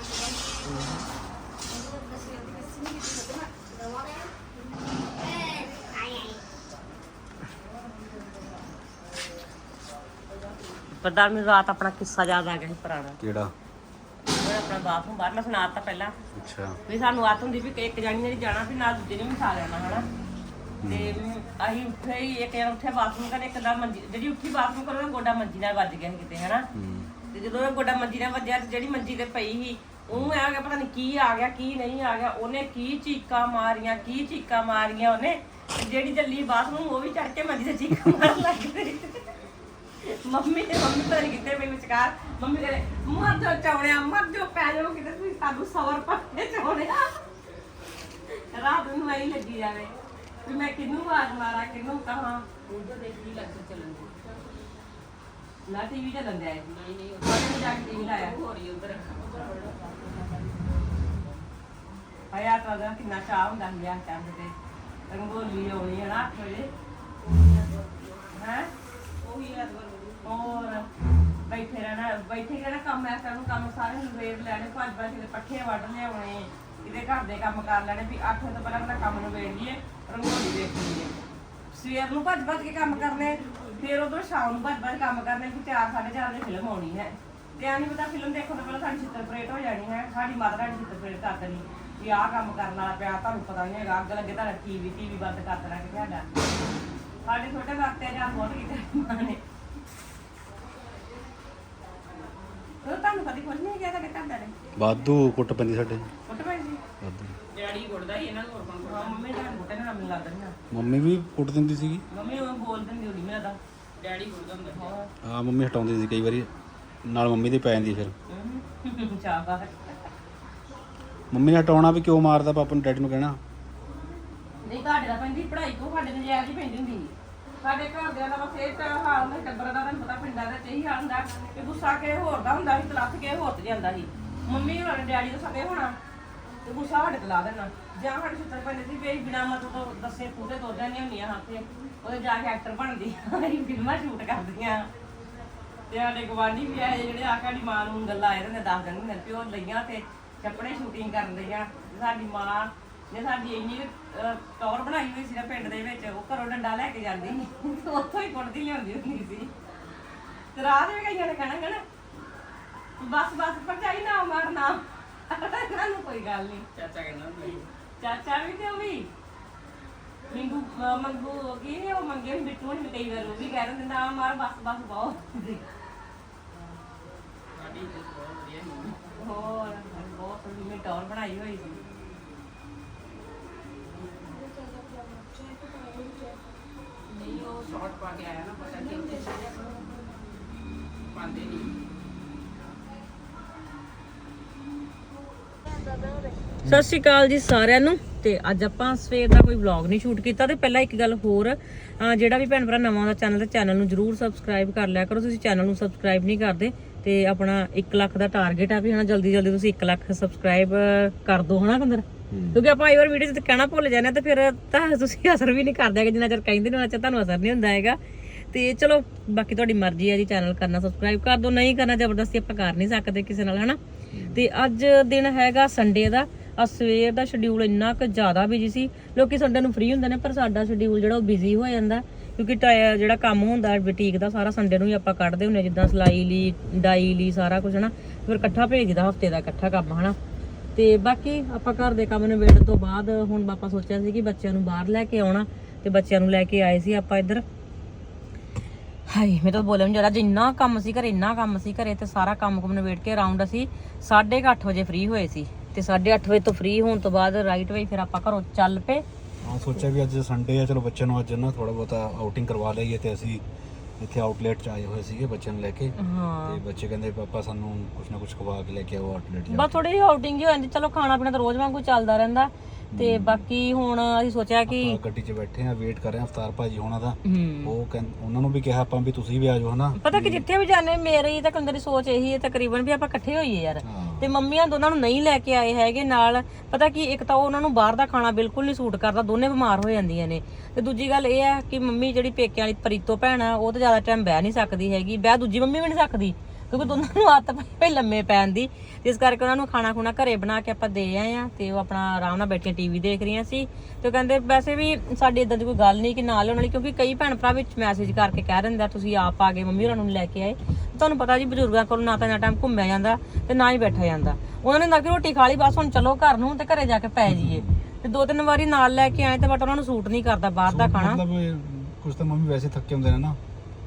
ਪਤਾ ਮੈਨੂੰ ਰਾਤ ਆਪਣਾ ਕਿੱਸਾ ਯਾਦ ਆ ਗਿਆ ਸੀ ਪੁਰਾਣਾ। ਕਿਹੜਾ? ਮੈਂ ਆਪਣਾ ਬਾਥਰੂਮ ਬਾਹਰ ਮੈਂ ਸੁਣਾਤਾ ਪਹਿਲਾਂ। ਅੱਛਾ। ਵੀ ਸਾਨੂੰ ਆਤ ਹੁੰਦੀ ਵੀ ਕਿ ਇੱਕ ਜਾਣੀ ਨੇ ਨੀ ਜਾਣਾ ਵੀ ਨਾਲ ਦੂਜੇ ਨੇ ਵੀ ਖਾ ਲੈਣਾ ਹਨਾ? ਤੇ ਅਸੀਂ ਉੱਠੇ ਹੀ ਇੱਕ ਜਣਾ ਉੱਠਿਆ ਬਾਥਰੂਮ ਕਰਨ ਇੱਕ ਦਾ ਮੰਜੀ ਜਿਹੜੀ ਉੱਠੀ ਬਾਥਰੂਮ ਕਰਨ ਗੋਡਾ ਮੰਜੀ ਨਾਲ ਵੱਜ ਗਿਆ ਸੀ ਕਿਤੇ ਹਨਾ? ਤੇ ਜਦੋਂ ਇਹ ਗੋਡਾ ਮੰਜੀ ਨਾਲ ਵੱਜਿਆ ਤੇ ਜਿਹੜੀ ਮੰਜੀ ਤੇ ਪਈ ਸੀ ਉਹਨੂੰ ਆ ਗਿਆ ਪਤਾ ਨਹੀਂ ਕੀ ਆ ਗਿਆ ਕੀ ਨਹੀਂ ਆ ਗਿਆ ਉਹਨੇ ਕੀ ਚੀਕਾਂ ਮਾਰੀਆਂ ਕੀ ਚੀਕਾਂ ਮਾਰੀਆਂ ਉਹਨੇ ਤੇ ਜਿਹੜੀ ਜੱਲੀ ਬਾਥਰੂਮ ਉਹ ਵੀ ਚੜ ਕੇ ਮੰਜੀ ਤੇ ਚੀਕਾਂ ਮਾਰਨ ਲੱਗ ਪਈ ਮੰਮੀ ਤੇ ਮੰਮੀ ਤਾਂ ਕਿਤੇ ਪਈ ਵਿਚਕਾਰ ਮੰਮੀ ਕਹਿੰਦੇ ਮਰ ਜਾ ਚੌੜਿਆ ਮਰ ਜਾ ਪੈ ਜਾਓ। ਕਿਤੇ ਤੁਸੀਂ ਸਾਨੂੰ ਸਵਰ ਪੱਕੇ ਚੌੜਿਆ। ਰਾਤ ਨੂੰ ਐਂ ਲੱਗੀ ਜਾਵੇ ਵੀ ਮੈਂ ਕਿਹਨੂੰ ਆਵਾਜ਼ ਮਾਰਾਂ ਕਿਹਨੂੰ ਕਹਾਂ। ਉਧਰ ਦੇਖੀ ਲੱਗ ਚੱਲਣ ਨਾ ਟੀਵੀ ਤੇ ਲੰਦਿਆ ਹੈ ਨਹੀਂ ਨਹੀਂ ਉਹਨੇ ਜਾ ਕੇ ਟੀਵੀ ਲਾਇਆ। ਹੋ ਰਹੀ ਉਧਰ ਆਇਆ ਤਾਂ ਦਾ ਕਿੰਨਾ ਚਾਹ ਹੁੰਦਾ ਵਿਆਹ ਟਾਈਮ ਤੇ। ਰੰਗੋਲੀ ਆਉਣੀ ਹੈ ਨਾ ਅੱਠ ਵਜੇ। ਹੈ? ਹੋਰ ਬੈਠੇ ਰਹਿਣਾ ਬੈਠੇ ਰਹਿਣਾ ਕੰਮ ਐ ਨੂੰ ਕੰਮ ਸਾਰੇ ਨੂੰ ਲੈਣੇ, ਭੱਜ ਭੱਜ ਕੇ ਪੱਠੇ ਵੱਢ ਲਿਆਉਣੇ, ਇਹਦੇ ਘਰ ਦੇ ਕੰਮ ਕਰ ਲੈਣੇ, ਵੀ 8 ਤੋਂ ਪਹਿਲਾਂ ਆਪਣਾ ਕੰਮ ਨੂੰ ਲਈਏ, ਰੰਗੋਲੀ ਦੇਖਣੀ ਹੈ ਸਵੇਰ ਨੂੰ ਭੱਜ ਭੱਜ ਕੇ ਕੰਮ ਕਰਨੇ, ਫਿਰ ਉਦੋਂ ਸ਼ਾਮ ਨੂੰ ਭੱਜ ਭੱਜ ਕੰਮ ਕਰਨੇ ਕਿ 4 4:30 ਦੀ ਫਿਲਮ ਆਉਣੀ ਹੈ। ਤੇ ਆ ਨਹੀਂ ਪਤਾ ਫਿਲਮ ਦੇਖਣ ਤੋਂ ਪਹਿਲਾਂ ਸਾਡੀ ਛਿੱਤਰ ਪ੍ਰੇਟ ਹੋ ਜਾਣੀ ਹੈ, ਸਾਡੀ ਮਾਤਾ ਰਾਣੀ ਛਿੱਤਰ ਪ੍ਰੇਟ ਕਰ ਦੇਣੀ। ਵੀ ਆਹ ਕੰਮ ਕਰਨ ਵਾਲਾ ਪਿਆ, ਤੁਹਾਨੂੰ ਪਤਾ ਨਹੀਂ ਹੈਗਾ, ਅੱਗ ਲੱਗੇ ਤਾਂ ਟੀਵੀ ਟੀਵੀ ਬੰਦ ਕਰ ਦੇਣਾ ਕਿ ਤੁਹਾਡਾ ਸਾਡੇ ਛੋਟੇ ਬਾਤੇ ਜਾਂ ਬਹੁਤ ਕੀਤੇ ਮਾਂ ਨੇ ਉਹ ਤੁਹਾਨੂੰ ਕਦੀ ਕੁਝ ਨਹੀਂ ਕਿਹਾ ਤੁਹਾਡੇ ਘਰ ਦੇ ਵਾਧੂ ਕੁੱਟ ਪੈਂਦੀ ਸਾਡੇ। ਕੁੱਟ ਪੈ ਜੀ ਵਾਧੂ। ਡੈਡੀ ਗੁੱਟਦਾ ਹੀ ਇਹਨਾਂ ਨੂੰ ਹੋਰ ਕੰਮ ਹਾਂ ਮੰਮੀ ਨਾਲ ਮੈਨੂੰ ਲੱਗਦਾ ਨਹੀਂ ਮੰਮੀ ਵੀ ਕੁੱਟ ਦਿੰਦੀ ਸੀਗੀ। ਮੰਮੀ ਉਹ ਬੋਲ ਦਿੰਦੀ ਹੁੰਦੀ ਮੇਰਾ ਦਾ ਡੈਡੀ ਗੁੱਟਦਾ ਹੁੰਦਾ ਹਾਂ ਹਾਂ ਮੰਮੀ ਹਟਾਉਂਦੀ ਸੀ ਕਈ ਵਾਰੀ। ਨਾਲ ਮੰਮੀ ਦੇ ਪੈ ਜਾਂਦੀ ਫਿਰ। ਮੰਮੀ ਨੇ ਹਟਾਉਣਾ ਵੀ ਕਿਉਂ ਮਾਰਦਾ ਪਾਪਾ ਨੂੰ ਡੈਡੀ ਨੂੰ ਕਹਿਣਾ। ਨਹੀਂ ਤੁਹਾਡੇ ਦਾ ਪੈਂਦੀ ਪੜ੍ਹਾਈ ਤੋਂ ਸਾਡੇ ਨਜਾਇਜ਼ ਹੀ ਪੈਂਦੀ ਹੁੰਦੀ ਸੀ। ਸਾਡੇ ਘਰਦਿਆਂ ਦਾ ਬਸ ਇਹ ਤਾਂ ਹਾਲ ਹੁੰਦਾ ਸੀ, ਦਾ ਤੁਹਾਨੂੰ ਪਤਾ ਪਿੰਡਾਂ ਦੇ ਇਹੀ ਹਾਲ ਹੁੰਦਾ ਕਿ ਗੁੱਸਾ ਕੇ ਹੋਰ ਦਾ ਹੁੰਦਾ ਸੀ ਤੇ ਕੇ ਹੋਰ ਤੇ ਜਾਂਦਾ ਸੀ। ਮੰਮੀ ਹੋਣਾ ਡੈਡੀ ਤੋਂ ਸਕੇ ਹੋਣਾ ਤੇ ਗੁੱਸਾ ਸਾਡੇ ਤੇ ਲਾ ਦੇਣਾ। ਜਾਂ ਸਾਡੇ ਛਿੱਤਰ ਪੈਂਦੇ ਸੀ ਵੀ ਬਿਨਾ ਮਤਲਬ ਦੱਸੇ ਪੂਰੇ ਦੋ ਜਾਂਦੀਆਂ ਹੁੰਦੀਆਂ ਹਾਂ ਤੇ ਉਹਦੇ ਜਾ ਕੇ ਐਕਟਰ ਬਣਦੀ ਅਸੀਂ ਫਿਲਮਾਂ ਸ਼ੂਟ ਕਰਦੀਆਂ। ਤੇ ਸਾਡੇ ਗਵਾਂਢੀ ਵੀ ਆਏ ਜਿਹੜੇ ਆ ਕੇ ਸਾਡੀ ਮਾਂ ਨੂੰ ਗੱਲਾਂ ਆਏ ਨੇ ਦੱਸ ਦਿੰਦੇ ਨੇ ਵੀ ਲਈਆਂ ਤੇ ਕੱਪੜੇ ਸ਼ੂਟਿੰਗ ਕਰਨ ਲਈਆਂ ਸਾਡੀ ਮਾਂ ਨੇ ਸਾਡੀ ਇੰਨੀ ਅਹ, ਟੌਰ ਬਣਾਈ ਹੋਈ ਸੀ ਨਾ ਪਿੰਡ ਦੇ ਵਿੱਚ ਉਹ ਘਰੋਂ ਡੰਡਾ ਲੈ ਕੇ ਜਾਂਦੀ ਸੀ। ਉੱਥੋਂ ਹੀ ਕੁੱਟਦੀ ਲਿਆਉਂਦੀ ਹੁੰਦੀ ਸੀ। ਤੇ ਰਾਤ ਵੀ ਕਈਆਂ ਨੇ ਕਹਿਣਾ ਕਹਿਣਾ ਬਸ ਬਸ ਭਰਜਾਈ ਨਾ ਮਾਰਨਾ ਇਹਨਾਂ ਨੂੰ ਕੋਈ ਗੱਲ ਨਹੀਂ ਚਾਚਾ ਕਹਿੰਦਾ ਚਾਚਾ ਵੀ ਤੇ ਉਹ ਵੀ। ਮਿੰਗੂ ਅਹ ਮੰਗੂ ਕੀ ਨੇ ਉਹ ਮੰਗੇ ਵੀ ਬਿੱਟੂ ਨਹੀਂ ਕਈ ਵਾਰ ਉਹ ਵੀ ਕਹਿ ਦਿੰਦੇ ਨਾ ਮਾਰ ਬਸ ਬਸ ਬਹੁਤ। ਹੋਰ ਬਹੁਤ ਸੋਹਣੀ ਮੈਂ ਟੌਰ ਬਣਾਈ ਹੋਈ ਸੀ। ਨਹੀਂ, ਉਹ ਸ਼ਾਰਟ ਪਾ ਕੇ ਆਇਆ ਨਾ, ਪਤਾ ਕਿ ਇੱਥੇ ਪਾਉਂਦੇ ਨਹੀਂ। ਸਤਿ ਸ਼੍ਰੀ ਅਕਾਲ ਜੀ ਸਾਰਿਆਂ ਨੂੰ। ਤੇ ਅੱਜ ਆਪਾਂ ਸਵੇਰ ਦਾ ਕੋਈ ਵਲੌਗ ਨਹੀਂ ਸ਼ੂਟ ਕੀਤਾ ਤੇ ਪਹਿਲਾਂ ਇੱਕ ਗੱਲ ਹੋਰ, ਅਹ, ਜਿਹੜਾ ਵੀ ਭੈਣ ਭਰਾ ਨਵਾਂ ਆਉਂਦਾ ਚੈਨਲ ਤੇ ਚੈਨਲ ਨੂੰ ਜਰੂਰ ਸਬਸਕ੍ਰਾਈਬ ਕਰ ਲਿਆ ਕਰੋ। ਤੁਸੀਂ ਚੈਨਲ ਨੂੰ ਸਬਸਕ੍ਰਾਈਬ ਨਹੀਂ ਕਰਦੇ ਤੇ ਆਪਣਾ 1 ਲੱਖ ਦਾ ਟਾਰਗੇਟ ਆ ਵੀ ਹਨਾ ਜਲਦੀ ਜਲਦੀ ਤੁਸੀਂ 1 ਲੱਖ ਸਬਸਕ੍ਰਾਈਬ ਕਰ ਦਿਓ ਹਨਾ ਕੰਦਰ ਕਿਉਂਕਿ ਆਪਾਂ ਇਹ ਵਾਰ ਵੀਡੀਓ 'ਚ ਤਾਂ ਕਹਿਣਾ ਭੁੱਲ ਜਾਂਦੇ ਤੇ ਫਿਰ ਤਾਂ ਤੁਸੀਂ ਅਸਰ ਵੀ ਨਹੀਂ ਕਰਦੇ ਜਿੰਨਾ ਚਿਰ ਕਹਿੰਦੇ ਨੇ ਉਹਨਾਂ ਚਿਰ ਤੁਹਾਨੂੰ ਅਸਰ ਨਹੀਂ ਹੁੰਦਾ ਹੈਗਾ। ਤੇ ਚਲੋ ਬਾਕੀ ਤੁਹਾਡੀ ਮਰਜ਼ੀ ਹੈ ਜੀ ਚੈਨਲ ਕਰਨਾ ਸਬਸਕ੍ਰਾਈਬ ਕਰ ਦਿਓ ਨਹੀਂ ਕਰਨਾ ਜ਼ਬਰਦਸਤੀ ਆਪਾਂ ਕਰ ਨਹੀਂ ਸਕਦੇ ਕਿਸੇ ਨਾਲ ਹਨਾ? ਤੇ ਅੱਜ ਦਿਨ ਹੈਗਾ ਸੰਡੇ ਦਾ ਆ ਸਵੇਰ ਦਾ ਸ਼ਡਿਊਲ ਇੰਨਾ ਕੁ ਜ਼ਿਆਦਾ ਬਿਜ਼ੀ ਸੀ। ਲੋਕੀ ਸੰਡੇ ਨੂੰ ਫ੍ਰੀ ਹੁੰਦੇ ਨੇ ਪਰ ਸਾਡਾ ਸ਼ਡਿਊਲ ਜਿਹੜਾ ਉਹ ਬਿਜ਼ੀ ਹੋ ਜਾਂਦਾ। ਕਿਉਂਕਿ ਜਿਹੜਾ ਕੰਮ ਹੁੰਦਾ ਬੁਟੀਕ ਦਾ ਸਾਰਾ ਸੰਡੇ ਨੂੰ ਹੀ ਆਪਾਂ ਕੱਢਦੇ ਹੁੰਦੇ ਹਾਂ, ਜਿੱਦਾਂ ਸਿਲਾਈ ਲਈ ਡਾਈ ਲਈ ਸਾਰਾ ਕੁਝ ਹਨਾ? ਫਿਰ ਇਕੱਠਾ ਭੇਜਦਾ ਹਫ਼ਤੇ ਦਾ ਇਕੱਠਾ ਕੰਮ ਹਨਾ? ਤੇ ਬਾਕੀ ਆਪਾਂ ਘਰ ਦੇ ਕੰਮ ਨਿਬੇੜਨ ਤੋਂ ਬਾਅਦ ਹੁਣ ਆਪਾਂ ਸੋਚਿਆ ਸੀ ਕਿ ਬੱਚਿਆਂ ਨੂੰ ਬਾਹਰ ਲੈ ਕੇ ਆਉਣਾ ਤੇ ਬੱਚਿਆਂ ਨੂੰ ਲੈ ਕੇ ਆਏ ਸੀ ਆਪਾਂ ਇੱਧਰ। ਹਾਏ, ਮੈਂ ਤਾਂ ਬੋਲਿਆ ਨਹੀਂ ਜਰਾ ਜਿੰਨਾ ਕੰਮ ਸੀ ਘਰੇ, ਇੰਨਾ ਕੰਮ ਸੀ ਘਰੇ ਤੇ ਸਾਰਾ ਕੰਮ ਕੁਮ ਨਿਬੇੜ ਕੇ ਅਰਾਊਂਡ ਅਸੀਂ 8:30 ਵਜੇ ਫ੍ਰੀ ਹੋਏ ਸੀ ਤੇ 8:30 ਵਜੇ ਤੋਂ ਫ੍ਰੀ ਹੋਣ ਤੋਂ ਬਾਅਦ ਰਾਈਟ ਵੇ ਫਿਰ ਆਪਾਂ ਘਰੋਂ ਚੱਲ ਪਏ। ਹਾਂ, ਸੋਚਿਆ ਵੀ ਅੱਜ ਸੰਡੇ ਆ, ਚਲੋ ਬੱਚਿਆਂ ਨੂੰ ਅੱਜ ਨਾ ਥੋੜਾ ਬਹੁਤਾ ਆਊਟਿੰਗ ਕਰਵਾ ਲਈਏ ਤੇ ਅਸੀਂ ਇੱਥੇ ਆਊਟਲੈਟ 'ਚ ਆਏ ਹੋਏ ਸੀਗੇ ਬੱਚਿਆਂ ਨੂੰ ਲੈ ਕੇ। ਹਾਂ। ਤੇ ਬੱਚੇ ਕਹਿੰਦੇ ਪਾਪਾ ਸਾਨੂੰ ਕੁਝ ਨਾ ਕੁਝ ਖਵਾ ਕੇ ਲੈ ਕੇ ਆਓ ਆਊਟਲੈਟ ਬਸ ਥੋੜੀ ਜਿਹੀ ਆਊਟਿੰਗ ਹੀ ਹੋ ਜਾਂਦੀ ਚਲੋ ਖਾਣਾ ਪੀਣਾ ਤਾਂ ਰੋਜ਼ ਵਾਂਗੂ ਚੱਲਦਾ ਰਹਿੰਦਾ। ਤੇ ਬਾਕੀ ਹੁਣ ਅਸੀਂ ਸੋਚਿਆ ਕਿ ਆਪਾਂ ਗੱਡੀ 'ਚ ਬੈਠੇ ਆ ਵੇਟ ਕਰ ਰਹੇ ਆ ਅਫਤਾਰ ਭਾਜੀ ਹੋਣਾ ਦਾ। ਹੂੰ। ਉਹ ਕਹਿੰ ਉਹਨਾਂ ਨੂੰ ਵੀ ਕਿਹਾ ਆਪਾਂ ਵੀ ਤੁਸੀਂ ਵੀ ਆ ਜਾਓ ਹਨਾ? ਪਤਾ ਕਿ ਜਿੱਥੇ ਵੀ ਜਾਂਦੇ ਮੇਰੀ ਤਾਂ ਕੰਦਰ ਦੀ ਸੋਚ ਇਹੀ ਹੈ ਤਕਰੀਬਨ ਵੀ ਆਪਾਂ ਇਕੱਠੇ ਹੋਈਏ ਯਾਰ। ਹਾਂ। ਤੇ ਮੰਮੀਆਂ ਦੋਨਾਂ ਨੂੰ ਨਹੀਂ ਲੈ ਕੇ ਆਏ ਹੈਗੇ ਨਾਲ। ਪਤਾ ਕੀ ਇੱਕ ਤਾਂ ਉਹਨਾਂ ਨੂੰ ਬਾਹਰ ਦਾ ਖਾਣਾ ਬਿਲਕੁਲ ਨਹੀਂ ਸੂਟ ਕਰਦਾ ਦੋਨੇ ਬਿਮਾਰ ਹੋ ਜਾਂਦੀਆਂ ਨੇ। ਤੇ ਦੂਜੀ ਗੱਲ ਇਹ ਹੈ ਕਿ ਮੰਮੀ ਜਿਹੜੀ ਪੇਕਿਆਂ ਵਾਲੀ ਪਰੀਤੋ ਭੈਣ ਆ ਉਹ ਤਾਂ ਜ਼ਿਆਦਾ ਟਾਈਮ ਬਹਿ ਨਹੀਂ ਸਕਦੀ ਹੈਗੀ। ਬਹਿ ਦੂਜੀ ਮੰਮੀ ਵੀ ਨਹੀਂ ਸਕਦੀ। ਕਿਉਂਕਿ ਦੋਨਾਂ ਨੂੰ ਆਦਤ ਪਈ ਲੰਮੇ ਪੈਣ ਦੀ। ਇਸ ਕਰਕੇ ਉਹਨਾਂ ਨੂੰ ਖਾਣਾ ਖੁਣਾ ਘਰੇ ਬਣਾ ਕੇ ਆਪਾਂ ਦੇ ਆਏ ਆ ਤੇ ਉਹ ਆਪਣਾ ਆਰਾਮ ਨਾਲ ਬੈਠੀਆਂ ਟੀਵੀ ਦੇਖ ਰਹੀਆਂ ਸੀ। ਤੇ ਕਹਿੰਦੇ ਵੈਸੇ ਵੀ ਸਾਡੇ ਇਦਾਂ ਦੀ ਕੋਈ ਗੱਲ ਨਹੀਂ ਕਿ ਨਾਲ ਲਿਆਉਣ ਵਾਲੀ ਕਿਉਂਕਿ ਕਈ ਭੈਣ ਭਰਾ ਵਿੱਚ ਮੈਸੇਜ ਕਰਕੇ ਕਹਿ ਦਿੰਦੇ ਤੁਸੀਂ ਆਪ ਆ ਗਏ ਮੰਮੀ ਹੋਰਾਂ ਨੂੰ ਲੈ ਕੇ ਆਏ। ਤੁਹਾਨੂੰ ਪਤਾ ਜੀ ਬਜ਼ੁਰਗਾਂ ਕੋਲ ਨਾ ਤਾਂ ਨਾ ਟਾਈਮ ਘੁੰਮਿਆ ਜਾਂਦਾ ਤੇ ਨਾ ਹੀ ਬੈਠਾ ਜਾਂਦਾ। ਉਹਨਾਂ ਨੇ ਨਾ ਕਿ ਰੋਟੀ ਖਾ ਲਈ ਬਸ ਹੁਣ ਚਲੋ ਘਰ ਨੂੰ ਤੇ ਘਰੇ ਜਾ ਕੇ ਪੈ ਜਾਈਏ। ਤੇ ਦੋ ਤਿੰਨ ਵਾਰੀ ਨਾਲ ਲੈ ਕੇ ਆਏ ਤੇ ਬਟ ਉਹਨਾਂ ਨੂੰ ਸੂਟ ਨਹੀਂ ਕਰਦਾ ਬਾਹਰ ਦਾ ਖਾਣਾ। ਮਤਲਬ ਕੁਝ ਤਾਂ ਮੰਮੀ ਵੈਸੇ ਥੱਕੇ ਹੁੰਦੇ ਨੇ ਨਾ।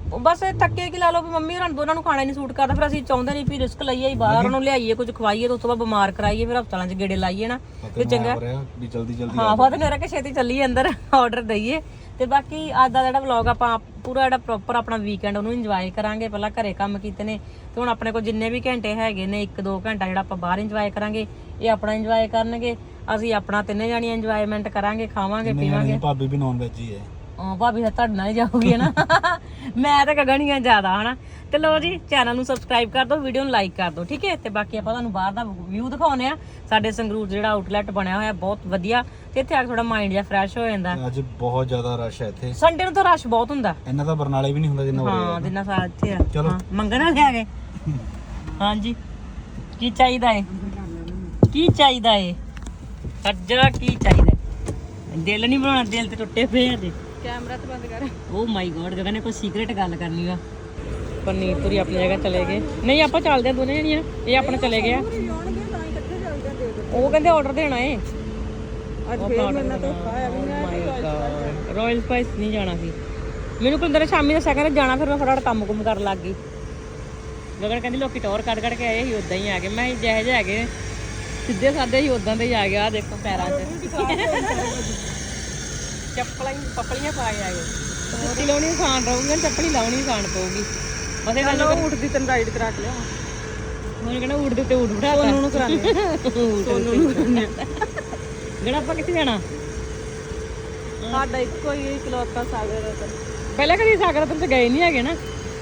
ਬਸ ਇਹ ਥੱਕੇ ਕਿ ਲਾ ਲਓ ਵੀ ਮੰਮੀ ਹੋਰਾਂ ਨੂੰ ਦੋਨਾਂ ਨੂੰ ਖਾਣਾ ਨਹੀਂ ਸੂਟ ਕਰਦਾ ਫਿਰ ਅਸੀਂ ਚਾਹੁੰਦੇ ਨਹੀਂ ਵੀ ਰਿਸਕ ਲਈਏ ਹੀ ਬਾਹਰ ਉਹਨੂੰ ਲਿਆਈਏ ਕੁਝ ਖਵਾਈਏ ਤੇ ਉਸ ਤੋਂ ਬਾਅਦ ਬਿਮਾਰ ਕਰਾਈਏ ਫਿਰ ਹਸਪਤਾਲਾਂ 'ਚ ਗੇੜੇ ਲਾਈਏ ਨਾ ਤੇ ਚੰਗਾ। ਵੀ ਜਲਦੀ ਜਲਦੀ ਹਾਂ ਫਤਿਹ ਨੇ ਕਿ ਛੇਤੀ ਚੱਲੀਏ ਅੰਦਰ ਆਰਡਰ ਦਈਏ। ਤੇ ਬਾਕੀ ਅੱਜ ਦਾ ਜਿਹੜਾ ਵਲੌਗ ਆਪਾਂ ਪੂਰਾ ਜਿਹੜਾ ਪ੍ਰੋਪਰ ਆਪਣਾ ਵੀਕਐਂਡ ਉਹਨੂੰ ਇੰਜੋਏ ਕਰਾਂਗੇ ਪਹਿਲਾਂ ਘਰੇ ਕੰਮ ਕੀਤੇ ਨੇ ਤੇ ਹੁਣ ਆਪਣੇ ਕੋਲ ਜਿੰਨੇ ਵੀ ਘੰਟੇ ਹੈਗੇ ਨੇ 1-2 ਘੰਟਾ ਜਿਹੜਾ ਆਪਾਂ ਬਾਹਰ ਇੰਜੋਏ ਕਰਾਂਗੇ ਇਹ ਆਪਣਾ ਇੰਜੋਏ ਕਰਨਗੇ। ਅਸੀਂ ਆਪਣਾ ਤਿੰਨੇ ਜਾਣੀਆਂ ਇੰਜੋਇਮੈਂਟ ਕਰਾਂਗੇ ਖਾਵਾਂਗੇ ਪੀਵਾਂਗੇ। ਭਾਬੀ ਵੀ ਨੌਨ ਵੈਜ ਹੀ ਹੈ। ਹਾਂ ਭਾਬੀ ਤਾਂ ਤੁਹਾਡੇ ਨਾਲ ਹੀ ਜਾਊਗੀ ਨਾ? ਮੈਂ ਤਾਂ ਗਗਣੀਆਂ ਜ਼ਿਆਦਾ ਹਨਾ? ਤੇ ਲੋ ਜੀ ਚੈਨਲ ਨੂੰ ਸਬਸਕ੍ਰਾਈਬ ਕਰ ਦਿਓ ਵੀਡੀਓ ਨੂੰ ਲਾਈਕ ਕਰ ਦਿਓ ਠੀਕ ਹੈ? ਤੇ ਬਾਕੀ ਆਪਾਂ ਤੁਹਾਨੂੰ ਬਾਹਰ ਦਾ ਵਿਊ ਦਿਖਾਉਨੇ ਆ ਸਾਡੇ ਸੰਗਰੂਰ ਜਿਹੜਾ ਆਊਟਲੈਟ ਬਣਿਆ ਹੋਇਆ ਬਹੁਤ ਵਧੀਆ। ਤੇ ਇੱਥੇ ਆ ਕੇ ਥੋੜਾ ਮਾਈਂਡ ਜਿਹਾ ਫਰੈਸ਼ ਹੋ ਜਾਂਦਾ। ਅੱਜ ਬਹੁਤ ਜ਼ਿਆਦਾ ਰਸ਼ ਹੈ ਇੱਥੇ। ਸੰਡੇ ਨੂੰ ਤਾਂ ਰਸ਼ ਬਹੁਤ ਹੁੰਦਾ। ਇੰਨਾ ਤਾਂ ਬਰਨਾਲੇ ਵੀ ਨਹੀਂ ਹੁੰਦਾ ਜਿੰਨਾ ਹਾਂ ਹੈ ਜਿੰਨਾ ਸਾਰਾ ਇੱਥੇ ਆ। ਚਲੋ। ਮੰਗਣ ਵਾਲੇ ਆ ਗਏ। ਹਾਂਜੀ। ਕੀ ਚਾਹੀਦਾ ਏ? ਕੀ ਚਾਹੀਦਾ ਏ? ਸੱਜਾ ਕੀ ਚਾਹੀਦਾ? ਦਿਲ ਨਹੀਂ ਬਣਾਉਣਾ ਦਿਲ ਤੇ ਟੁੱਟੇ ਪਏ ਆ ਤੇ ਕੈਮਰਾ ਤੇ ਬੰਦ ਕਰ। ਓ ਮਾਈ ਗੋਡ ਗਗਨ ਨੇ ਕੋਈ ਸੀਕ੍ਰੇਟ ਗੱਲ ਕਰਨੀ ਆ। ਪੂਰੀ ਆਪਣੀ ਜਗ੍ਹਾ ਚਲੇ ਗਏ। ਨਹੀਂ ਆਪਾਂ ਚੱਲਦੇ ਆ ਦੋਨੇ ਜਣੀਆਂ। ਇਹ ਆਪਣਾ ਚਲੇ ਗਏ ਆ ਉਹ ਕਹਿੰਦੇ ਆਰਡਰ ਦੇਣਾ ਏ। ਅੱਜ ਫੇਰ ਮੈਨਾਂ ਤੋਂ ਖਾਇਆ ਵੀ ਨਹੀਂ ਰਾਇਲ ਸਪਾਈਸ ਨਹੀਂ ਜਾਣਾ ਸੀ। ਮੈਨੂੰ ਕੁਲਦਰ ਸ਼ਾਮੀ ਦਾ ਸੈਕਿੰਡ ਜਾਣਾ ਫਿਰ ਮੈਂ ਫਟਾਫਟ ਕੰਮ ਕੁਮ ਕਰਨ ਲੱਗ ਗਈ। ਗਗਨ ਕਹਿੰਦੀ ਲੋਕੀ ਟੌਰ ਕੱਢ ਕੱਢ ਕੇ ਆਏ ਸੀ ਉਦਾਂ ਹੀ ਆ ਗਏ। ਮੈਂ ਜਿਹੇ ਜਿਹੇ ਹੈਗੇ ਸਿੱਧੇ ਸਾਦੇ ਹੀ ਉਦਾਂ ਦੇ ਹੀ ਆ ਗਿਆ ਦੇਖੋ ਪੈਰਾਂ 'ਚ। ਚੱਪਲਾਂ ਹੀ ਪਪਲੀਆਂ ਪਾ ਕੇ ਆ ਗਏ ਜੁੱਤੀ ਲਾਉਣੀ ਆਸਾਨ ਰਹੂਗੀ ਚੱਪਲੀ ਲਾਉਣੀ ਆਸਾਨ ਪਊਗੀ। ਬਸ ਇਹ ਗੱਲ ਉੱਠ ਦੀ ਤੈਨੂੰ ਰਾਈਡ ਕਰਾ ਕੇ ਲਿਆ ਹੁਣ ਕਹਿੰਦਾ ਊੜ ਦੇ ਉੱਤੇ ਊੜ ਬਿਠਾਤਾ ਸੋਨੂ ਨੂੰ ਕਰਾਣੇ ਸੋਨੂ ਨੂੰ ਕਰਾਣੇ ਗੜਾ ਆਪਾਂ ਕਿੱਥੇ ਜਾਣਾ? ਸਾਡਾ ਇੱਕੋ ਹੀ ਇਕਲੌਤਾ ਸਾਗਰ ਹੈ ਪਹਿਲਾਂ ਕਦੀ ਸਾਗਰ ਤੇ ਗਏ ਨਹੀਂ ਹੈਗੇ ਨਾ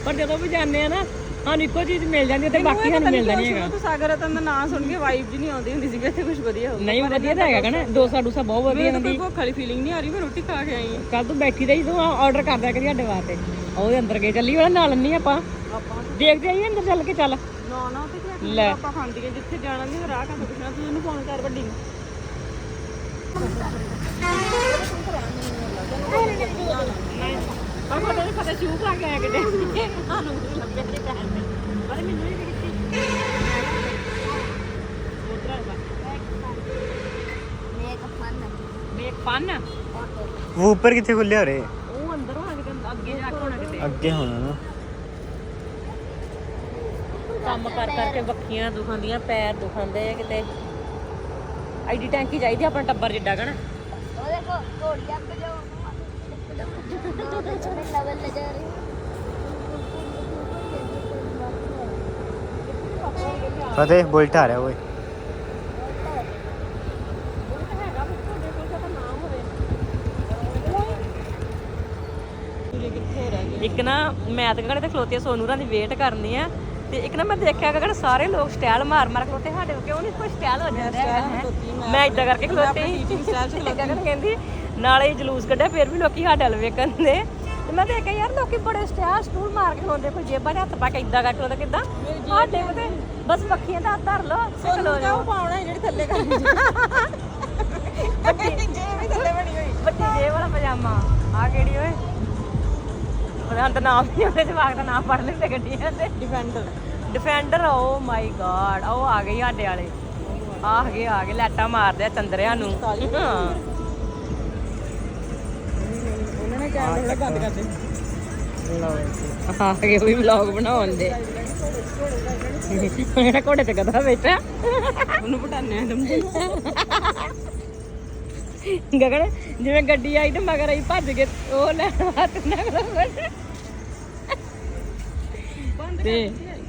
ਪਰ ਜਦੋਂ ਵੀ ਜਾਂਦੇ ਆ ਨਾ ਸਾਨੂੰ ਇੱਕੋ ਚੀਜ਼ ਮਿਲ ਜਾਂਦੀ ਹੈ ਤੇ ਬਾਕੀ ਸਾਨੂੰ ਮਿਲਦਾ ਨਹੀਂ ਹੈਗਾ। ਤੂੰ ਸਾਗਰ ਰਤਨ ਦਾ ਨਾਂ ਸੁਣ ਕੇ ਵਾਈਬ ਜੀ ਨਹੀਂ ਆਉਂਦੀ ਹੁੰਦੀ ਸੀ ਵੀ ਇੱਥੇ ਕੁਝ ਵਧੀਆ ਹੋਊ ਨਹੀਂ ਵਧੀਆ ਤਾਂ ਹੈਗਾ ਨਾ ਡੋਸਾ ਡੂਸਾ ਬਹੁਤ ਵਧੀਆ ਇਹਨਾਂ ਕੋਈ ਦੀ ਭੁੱਖ ਵਾਲੀ ਫੀਲਿੰਗ ਨਹੀਂ ਆ ਰਹੀ ਮੈਂ ਰੋਟੀ ਖਾ ਕੇ ਆਈ ਹਾਂ। ਕੱਲ ਤੂੰ ਬੈਠੀ ਰਹੀ ਤੂੰ ਆਰਡਰ ਕਰਦਾ ਕਰੀ ਸਾਡੇ ਵਾਸਤੇ। ਉਹਦੇ ਅੰਦਰ ਗਏ ਚੱਲੀ ਵਾਲਾ ਨਾਲ ਨਹੀਂ ਆਪਾਂ। ਦੇਖਦੇ ਆਈਏ ਅੰਦਰ ਚੱਲ ਕੇ ਚੱਲ। ਨਾ ਨਾ ਕਿਹਾ ਲੈ। ਆਪਾਂ ਖਾਂਦੀਆਂ ਜਿੱਥੇ ਜਾਣਾ ਨਹੀਂ ਰਾਹ ਕਾ ਪੁੱਛਣਾ ਤੂੰ ਇਹਨੂੰ ਫੋਨ ਕਰ ਵੱਡੀ ਨੂੰ। ਪਰ ਫਤੇ ਫਤੇ ਸ਼ੂ ਪਾ ਕੇ ਆਇਆ ਕਿਤੇ ਸਾਨੂੰ ਲੱਭਿਆ ਤੇ ਪੈਰ ਤੇ। ਪਰ ਮੈਨੂੰ ਨਹੀਂ ਦਿਖੀ ਉਧਰ ਮੇਕ ਫਨ ਮੇਕ ਫਨ ਉਹ ਉੱਪਰ ਕਿੱਥੇ ਖੁੱਲਿਆ ਰੇ ਉਹ ਅੰਦਰ ਹੋਣਾ ਕਿਤੇ ਅੱਗੇ ਜਾ ਕੇ ਹੋਣਾ ਕਿਤੇ। ਅੱਗੇ ਹੋਣਾ ਨਾ। ਕੰਮ ਕਰ ਕਰਕੇ ਬੱਖੀਆਂ ਦੁਖਾਂਦੀਆਂ ਪੈਰ ਦੁਖਾਂਦੇ ਆ ਕਿਤੇ। ਐਡੀ ਟੈਂਕੀ ਚਾਹੀਦੀ ਆਪਣਾ ਟੱਬਰ ਜਿੱਡਾ ਕਣ ਉਹ ਦੇਖੋ ਘੋੜੀਆਂ ਤੇ ਜੋ ਛੋਟੇ ਲੈਵਲ ਤੇ ਜਾ ਰਹੀ ਫਤਿਹ ਬੁਲਟ ਆ ਰਿਹਾ ਓਏ। ਇੱਕ ਨਾ ਮੈਂ ਤਾਂ ਕਹਿੰਦਾ ਤੇ ਖਲੋਤੀ ਆ, ਸੋਨੂ ਰਾਂ ਦੀ ਵੇਟ ਕਰਨੀ ਆ। ਤੇ ਇੱਕ ਨਾ ਮੈਂ ਦੇਖਿਆ ਕਿ ਸਾਰੇ ਲੋਕ ਸਟਾਈਲ ਮਾਰ ਮਾਰ ਖਲੋਤੇ ਸਾਡੇ ਕਿਉਂ ਨਹੀਂ ਕੋਈ ਸਟਾਈਲ ਹੋ ਜਾਂਦਾ? ਮੈਂ ਇਦਾਂ ਕਰਕੇ ਖਲੋਤੀ। ਗਗਨ ਕਹਿੰਦੀ ਨਾਲੇ ਹੀ ਜਲੂਸ ਕੱਢਿਆ ਫਿਰ ਵੀ ਲੋਕੀ ਸਾਡੇ ਵੱਲ ਵੇਖਣ ਦੇ। ਤੇ ਮੈਂ ਦੇਖਿਆ ਯਾਰ ਲੋਕੀ ਬੜੇ ਸਟਾਈਲ ਸਟੂਲ ਮਾਰ ਕੇ ਖਲੋਦੇ ਕੋਈ ਜੇਬਾਂ 'ਚ ਹੱਥ ਪਾ ਕੇ ਇਦਾਂ ਕਰ ਖਲੋਦਾ ਕਿਦਾਂ? ਸਾਡੇ ਤੇ ਬਸ ਪੱਖੀਆਂ ਦਾ ਹੱਥ ਧਰ ਲੋ ਖਲੋ ਜਾਓ। ਪਾਉਣਾ ਜਿਹੜੀ ਥੱਲੇ ਕਰਨੀ ਵੱਡੀ ਜੇਬ ਵੀ ਥੱਲੇ ਬਣੀ ਹੋਈ। ਵੱਡੀ ਜੇਬ ਵਾਲਾ ਪਜਾਮਾ। ਆ ਕਿਹੜੀ ਓਏ? ਉਹਦਾ ਤਾਂ ਨਾਮ ਨਹੀਂ ਉਹਦੇ ਜਵਾਕ ਦਾ ਨਾਮ ਪੜ ਲੈਂਦੇ ਗੱਡੀਆਂ ਤੇ। ਡਿਫੈਂਡਰ ਡਿਫੈਂਡਰ ਓ ਮਾਈ ਗਾਡ ਉਹ ਆ ਗਈ ਸਾਡੇ ਵਾਲੇ। ਆ ਗਏ ਆ ਗਏ ਲੈਟਾਂ ਮਾਰਦੇ ਆ ਚੰਦਰਿਆਂ ਨੂੰ। ਹਾਂ ਉਹਨਾਂ ਨੇ ਕੈਮਰਾ ਬੰਦ ਕਰ ਦੇ। ਆ ਗਏ ਵੀ ਵਲੌਗ ਬਣਾਉਣ ਦੇ। ਮੇਰਾ ਘੋੜੇ ਤੇ ਗਧਾ ਬੈਠਾ। ਉਹਨੂੰ ਪਟਾਨੇ ਆ ਦਮ ਗਗਨ ਜਿਵੇਂ ਗੱਡੀ ਆਈ ਤੇ ਮਗਰ ਆਈ ਭੱਜ ਕੇ ਉਹ ਲੈ ਹੱਥ ਨਾ ਤੇ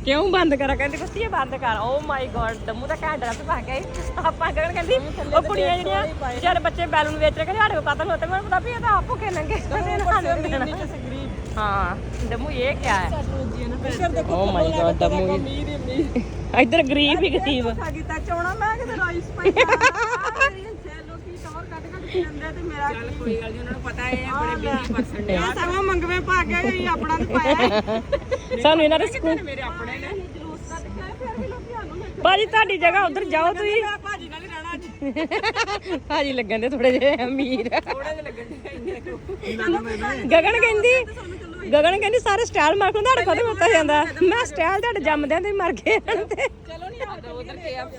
ਕਿਉਂ ਬੰਦ ਕਰਾ? ਕਹਿੰਦੀ ਕੁੱਤੀ ਇਹ ਬੰਦ ਕਰ। ਓ ਮਾਈ ਗॉड ਦਮੂ ਦਾ ਘੈਂਟ ਡਰੈਸ ਪਾ ਆਈ ਆਪਾਂ ਗਗਨ ਕਹਿੰਦੀ ਉਹ ਕੁੜੀਆਂ ਜਿਹੜੀਆਂ ਜਿਹੜੇ ਬੱਚੇ ਬੈਲੂਨ ਵੇਚ ਰਹੇ ਕਿ ਸਾਡੇ ਕੋਲ ਕਤਲ ਹੋਤੇ। ਮੈਨੂੰ ਪਤਾ ਵੀ ਇਹ ਤਾਂ ਆਪੋ ਦੇਣਾ। ਹਾਂ ਦਮੂ ਇਹ ਕੀ ਹੈ ਓ ਮਾਈ ਗॉड ਦਮੂ ਇੱਧਰ ਗਰੀਬ ਹੀ ਗਰੀਬ। ਕੀਤਾ? ਚੋਣਾ ਮੈਂ ਕਿਤੇ ਰਾਈਸ ਪਾਈ ਕੋਈ ਗੱਲ ਨਹੀਂ ਉਹਨਾਂ ਨੂੰ ਪਤਾ ਹੈ ਬੜੇ ਬਿਜ਼ੀ ਪਰਸਨ ਨੇ ਸਗੋਂ ਮੰਗਵੇਂ ਪਾ ਕੇ ਗਈ ਆਪਣਾ ਤੇ ਪਾਇਆ। ਸਾਨੂੰ ਇਹਨਾਂ ਦੇ ਸਕੂਲ ਮੇਰੇ ਆਪਣੇ ਨੇ। ਭਾਜੀ ਤੁਹਾਡੀ ਜਗ੍ਹਾ ਉਧਰ ਜਾਓ ਤੁਸੀਂ। ਮੈਂ ਭਾਜੀ ਨਾਲ ਹੀ ਰਹਿਣਾ ਅੱਜ। ਭਾਜੀ ਲੱਗਣ ਦੇ ਥੋੜੇ ਜਿਹੇ ਅਮੀਰ। ਥੋੜਾ ਜਿਹਾ ਲੱਗਣ ਦੇ ਗਗਨ ਕਹਿੰਦੀ ਗਗਨ ਕਹਿੰਦੀ ਸਾਰੇ ਸਟਾਈਲ ਮਾਰ ਕੇ ਤੁਹਾਡੇ ਕੋਲ ਮੁੱਤਾ ਜਾਂਦਾ। ਮੈਂ ਸਟਾਈਲ ਤੁਹਾਡੇ ਜੰਮਦਿਆਂ ਤੇ ਮਰ ਗਏ ਤੇ ਚਲੋ ਨਹੀਂ ਆਦਾ ਉਧਰ ਕੇ ਆ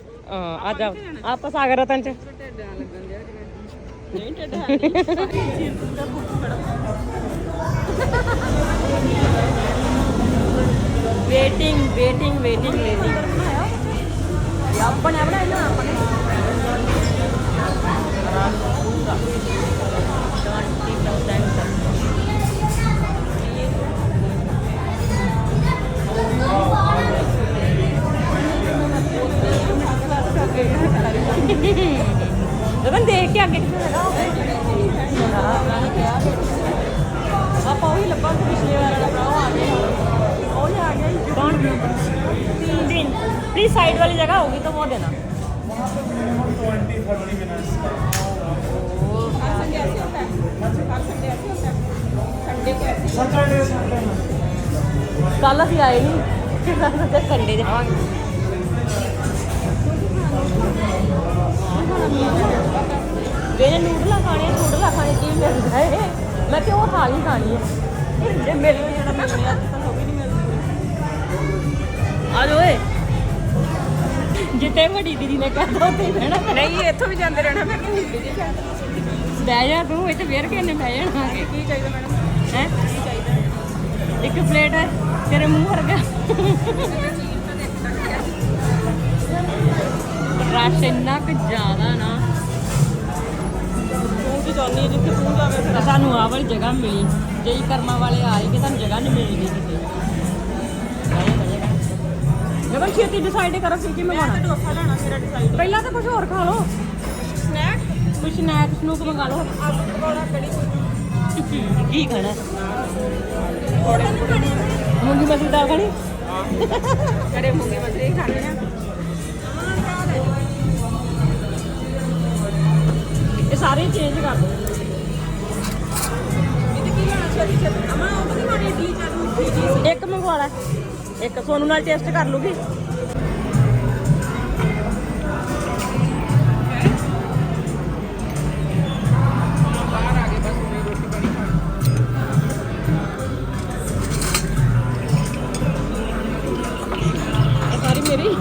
ਆ ਜਾਓ। ਆਪਾਂ ਸਾਗਰ ਰਤਨ ਚ। ਨਹੀਂ ਢਿੱਡ ਹੈ ਨਹੀਂ ਵੇਟਿੰਗ ਵੇਟਿੰਗ ਵੇਟਿੰਗ ਵੇਟਿੰਗ ਆਪਣੇ ਆਪਣੇ ਨਾ प्लीज साइड वाली जगह होगी तो वो देना ਕੱਲ ਅਸੀਂ ਆਏ ਨਹੀਂ ਤੇ ਸੰਡੇ ਜਾਵਾਂਗੇ ਵੇਲੇ ਨੂਡਲਾਂ ਖਾਣੇ ਨੂਡਲਾਂ ਖਾਣੇ ਕੀ ਮਿਲਦਾ ਹੈ ਮੈਂ ਤੇ ਉਹ ਥਾਲੀ ਖਾਣੀ ਹੈ ਜੇ ਮਿਲ ਜਿਹੜਾ ਮਿਲਣਾ ਤਾਂ ਉਹ ਵੀ ਨਹੀਂ ਮਿਲਦਾ ਆ ਜਾਓ ਓਏ ਜਿੱਤੇ ਵੱਡੀ ਦੀਦੀ ਨੇ ਕਹਿਤਾ ਉੱਥੇ ਹੀ ਬਹਿਣਾ ਨਹੀਂ ਇੱਥੋਂ ਵੀ ਜਾਂਦੇ ਰਹਿਣਾ ਮੈਂ ਕਿਹਾ ਹਿੱਲੀ ਜੀ। ਬਹਿ ਜਾ ਤੂੰ ਇੱਥੇ ਵੇਰ ਕੇ ਨੇ ਬਹਿ ਜਾਣਾ। ਕੀ ਚਾਹੀਦਾ ਮੈਡਮ? ਹੈ? ਕੀ ਚਾਹੀਦਾ ਇੱਕ ਪਲੇਟ ਹੈ ਤੇਰੇ ਮੂੰਹ ਵਰਗਾ। ਰਸ਼ ਇੰਨਾ ਕੁ ਜ਼ਿਆਦਾ ਨਾ। ਤੂੰ ਕੀ ਚਾਹੁੰਦੀ ਹੈ ਜਿੱਥੇ ਤੂੰ ਜਾਵੇਂ ਫਿਰ। ਤਾਂ ਸਾਨੂੰ ਆਹ ਵਾਲੀ ਜਗ੍ਹਾ ਮਿਲੀ। ਜੇ ਕਰਮਾਂ ਵਾਲੇ ਆਏ ਕਿ ਤੁਹਾਨੂੰ ਜਗ੍ਹਾ ਨਹੀਂ ਮਿਲਦੀ ਕਿਤੇ। ਜਗਨ ਛੇਤੀ ਡਿਸਾਈਡ ਕਰੋ ਕੀ ਕੀ ਮੰਗਵਾਉਣਾ ਡੋਸਾ ਲੈਣਾ ਮੇਰਾ ਡਿਸਾਈਡ ਪਹਿਲਾਂ ਤਾਂ ਕੁਝ ਹੋਰ ਖਾ ਲਓ। ਸਨੈਕ ਕੁਝ ਸਨੈਕਸ ਨੂੰ ਮੰਗਾ ਲਓ। ਆਲੂ ਪਕੌੜਾ ਕੜੀ ਕੀ ਖਾਣਾ? ਮੂੰਗੀ ਮਸਰੀ ਦਾਲ ਖਾਣੀ? ਕਰੇ ਮੁੰਗੇ ਮਸਰੇ ਖਾਣੇ ਆ। ਇਹ ਸਾਰੇ ਚੇਂਜ ਕਰ ਦੋ ਇਹਦੇ ਕੀ ਲੈਣਾ ਛੇਤੀ ਛੇਤੀ ਅਮਾ ਉਹ ਤਾਂ ਚਾਲੂ ਇਡਲੀ ਇੱਕ ਮੰਗਵਾ ਲੈ। ਇੱਕ ਸੋਨੂੰ ਨਾਲ ਟੈਸਟ ਕਰ ਲੂਗੀ। ਇਹ ਸਾਰੀ ਮੇਰੀ।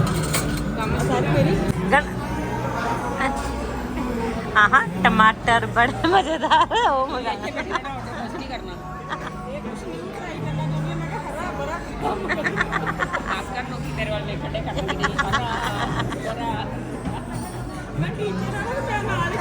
ਕੰਮ ਸਾਰੀ ਮੇਰੀ। ਆਹਾਂ ਟਮਾਟਰ ਤੇਰੇ ਵੱਲ ਵੇਖ ਖੜੇ ਕਰਦੇ ਨੇ ਹਰਾ ਬਰਾ ਮੈਂ ਟੀਚਰ ਆ ਮੈਂ ਨਾਲ ਹੀ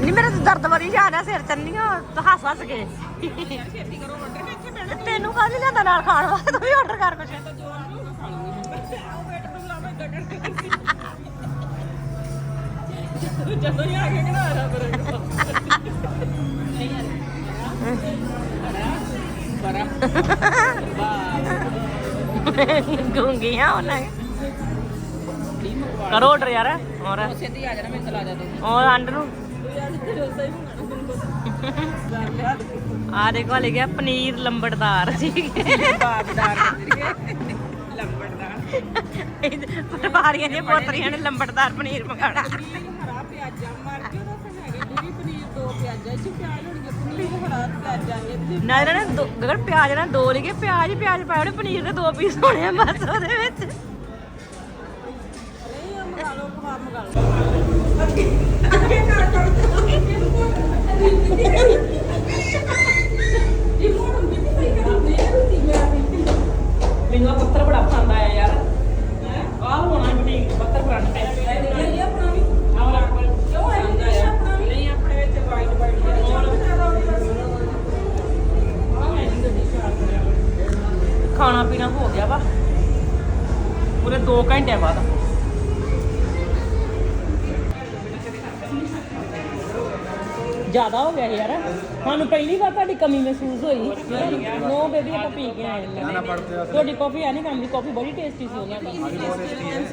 ਨਹੀਂ ਮੇਰੇ ਤਾਂ ਦਰਦ ਬੜੀ ਜਾ ਰਿਹਾ ਸਿਰ ਚੰਨੀਆਂ ਤਾਂ ਹੱਸ ਹੱਸ ਕੇ। ਛੇਤੀ ਕਰੋ ਆਰਡਰ ਮੈਂ ਇੱਥੇ ਬੈਠਾ ਤੇ ਤੈਨੂੰ ਕਾਹ ਨਹੀਂ ਲਿਆਂਦਾ ਨਾਲ ਖਾਣ ਵਾਸਤੇ? ਤੂੰ ਵੀ ਆਰਡਰ ਕਰ ਕੁਛ। ਜਵਾਨ ਨੂੰ ਖਾ ਲੂੰਗੀ। ਆਹ ਵੇਟ ਨੂੰ ਬੁਲਾਵਾ ਗੱਡਰ ਜਦੋਂ ਹੀ ਆ ਕੇ ਕਿਹੜਾ ਹਰਾ ਬਰਾ ਨਹੀਂ ਬਰਾ ਗੂੰਗੀਆਂ ਉਹਨਾਂ ਕਰੋ ਆਰਡਰ ਯਾਰ ਹੋਰ। ਛੇਤੀ ਆ ਜਾਣਾ ਮੈਂ ਚਲਾ ਜਾ ਦੋ ਔਰ ਅੰਡ ਨੂੰ। ਆ ਦੇਖੋ ਹਲੇ ਗਿਆ ਪਨੀਰ ਲੰਬੜਦਾਰ। ਜੀ ਬਾਗਦਾਰ ਲੰਬੜਦਾਰ ਪਟਵਾਰੀਆਂ ਦੀਆਂ ਪੋਤਰੀਆਂ ਨੇ ਲੰਬੜਦਾਰ ਪਨੀਰ ਮੰਗਾਉਣਾ। ਹਰਾ ਪਿਆਜ਼ਾ ਮਾਰ ਕੇ ਉਹਦਾ ਫਿਰ ਹੈਗੇ। ਜਿਹੜੀ ਪਨੀਰ ਦੋ ਪਿਆਜ਼ਾ ਚ ਪਿਆਜ਼ ਹੋਣਗੇ ਪਨੀਰ ਹਰਾ ਪਿਆਜ਼ਾ ਇਹਦੇ ਨਾ, ਇਹਨਾਂ ਨੇ ਦੋ- ਅਗਰ ਪਿਆਜ਼ ਨਾ ਦੋ ਲਿਖੇ ਪਿਆਜ਼ ਹੀ ਪਿਆਜ਼ ਪਾਏ ਉਹਨੇ ਪਨੀਰ ਦੇ ਦੋ ਪੀਸ ਹੋਣੇ ਆ ਬਸ ਉਹਦੇ ਵਿੱਚ। ਨਹੀਂ ਉਹ ਮੰਗਾ ਲਓ ਕਬਾਬ ਮੰਗਾ ਲਓ ਅੱਗੇ ਕਰ ਇਹ ਜ਼ਿਆਦਾ ਹੋ ਗਿਆ ਯਾਰ। ਸਾਨੂੰ ਪਹਿਲੀ ਵਾਰ ਤੁਹਾਡੀ ਕਮੀ ਮਹਿਸੂਸ ਹੋਈ। ਨੋ ਬੇਬੀ ਆਪਾਂ ਪੀ ਕੇ ਆਏ। ਨੇ ਤੁਹਾਡੀ ਕਾਫੀ ਆ ਨਹੀਂ ਕੰਮ ਦੀ ਕਾਫੀ ਬੜੀ ਟੇਸਟੀ ਸੀ ਉਹਨਾਂ ਦੀ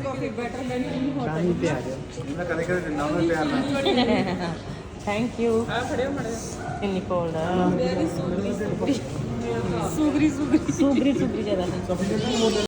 ਕਾਫੀ ਬੈਟਰ ਦੈਨ ਇਨ ਸ਼ਾਹੀ ਤੇ ਆ ਜਾ ਮੈਂ ਕਦੇ ਕਦੇ ਦਿੰਦਾ ਉਹਨਾਂ ਪਿਆਰ ਨਾਲ। ਥੈਂਕ ਯੂ ਆ ਫੜਿਓ ਮੜੇ ਇੰਨੀ ਕੋਲਡ ਵੈਰੀ ਸੁਗਰੀ ਸੁਗਰੀ ਸੁਗਰੀ ਸੁਗਰੀ ਸੁਗਰੀ ਜ਼ਿਆਦਾ।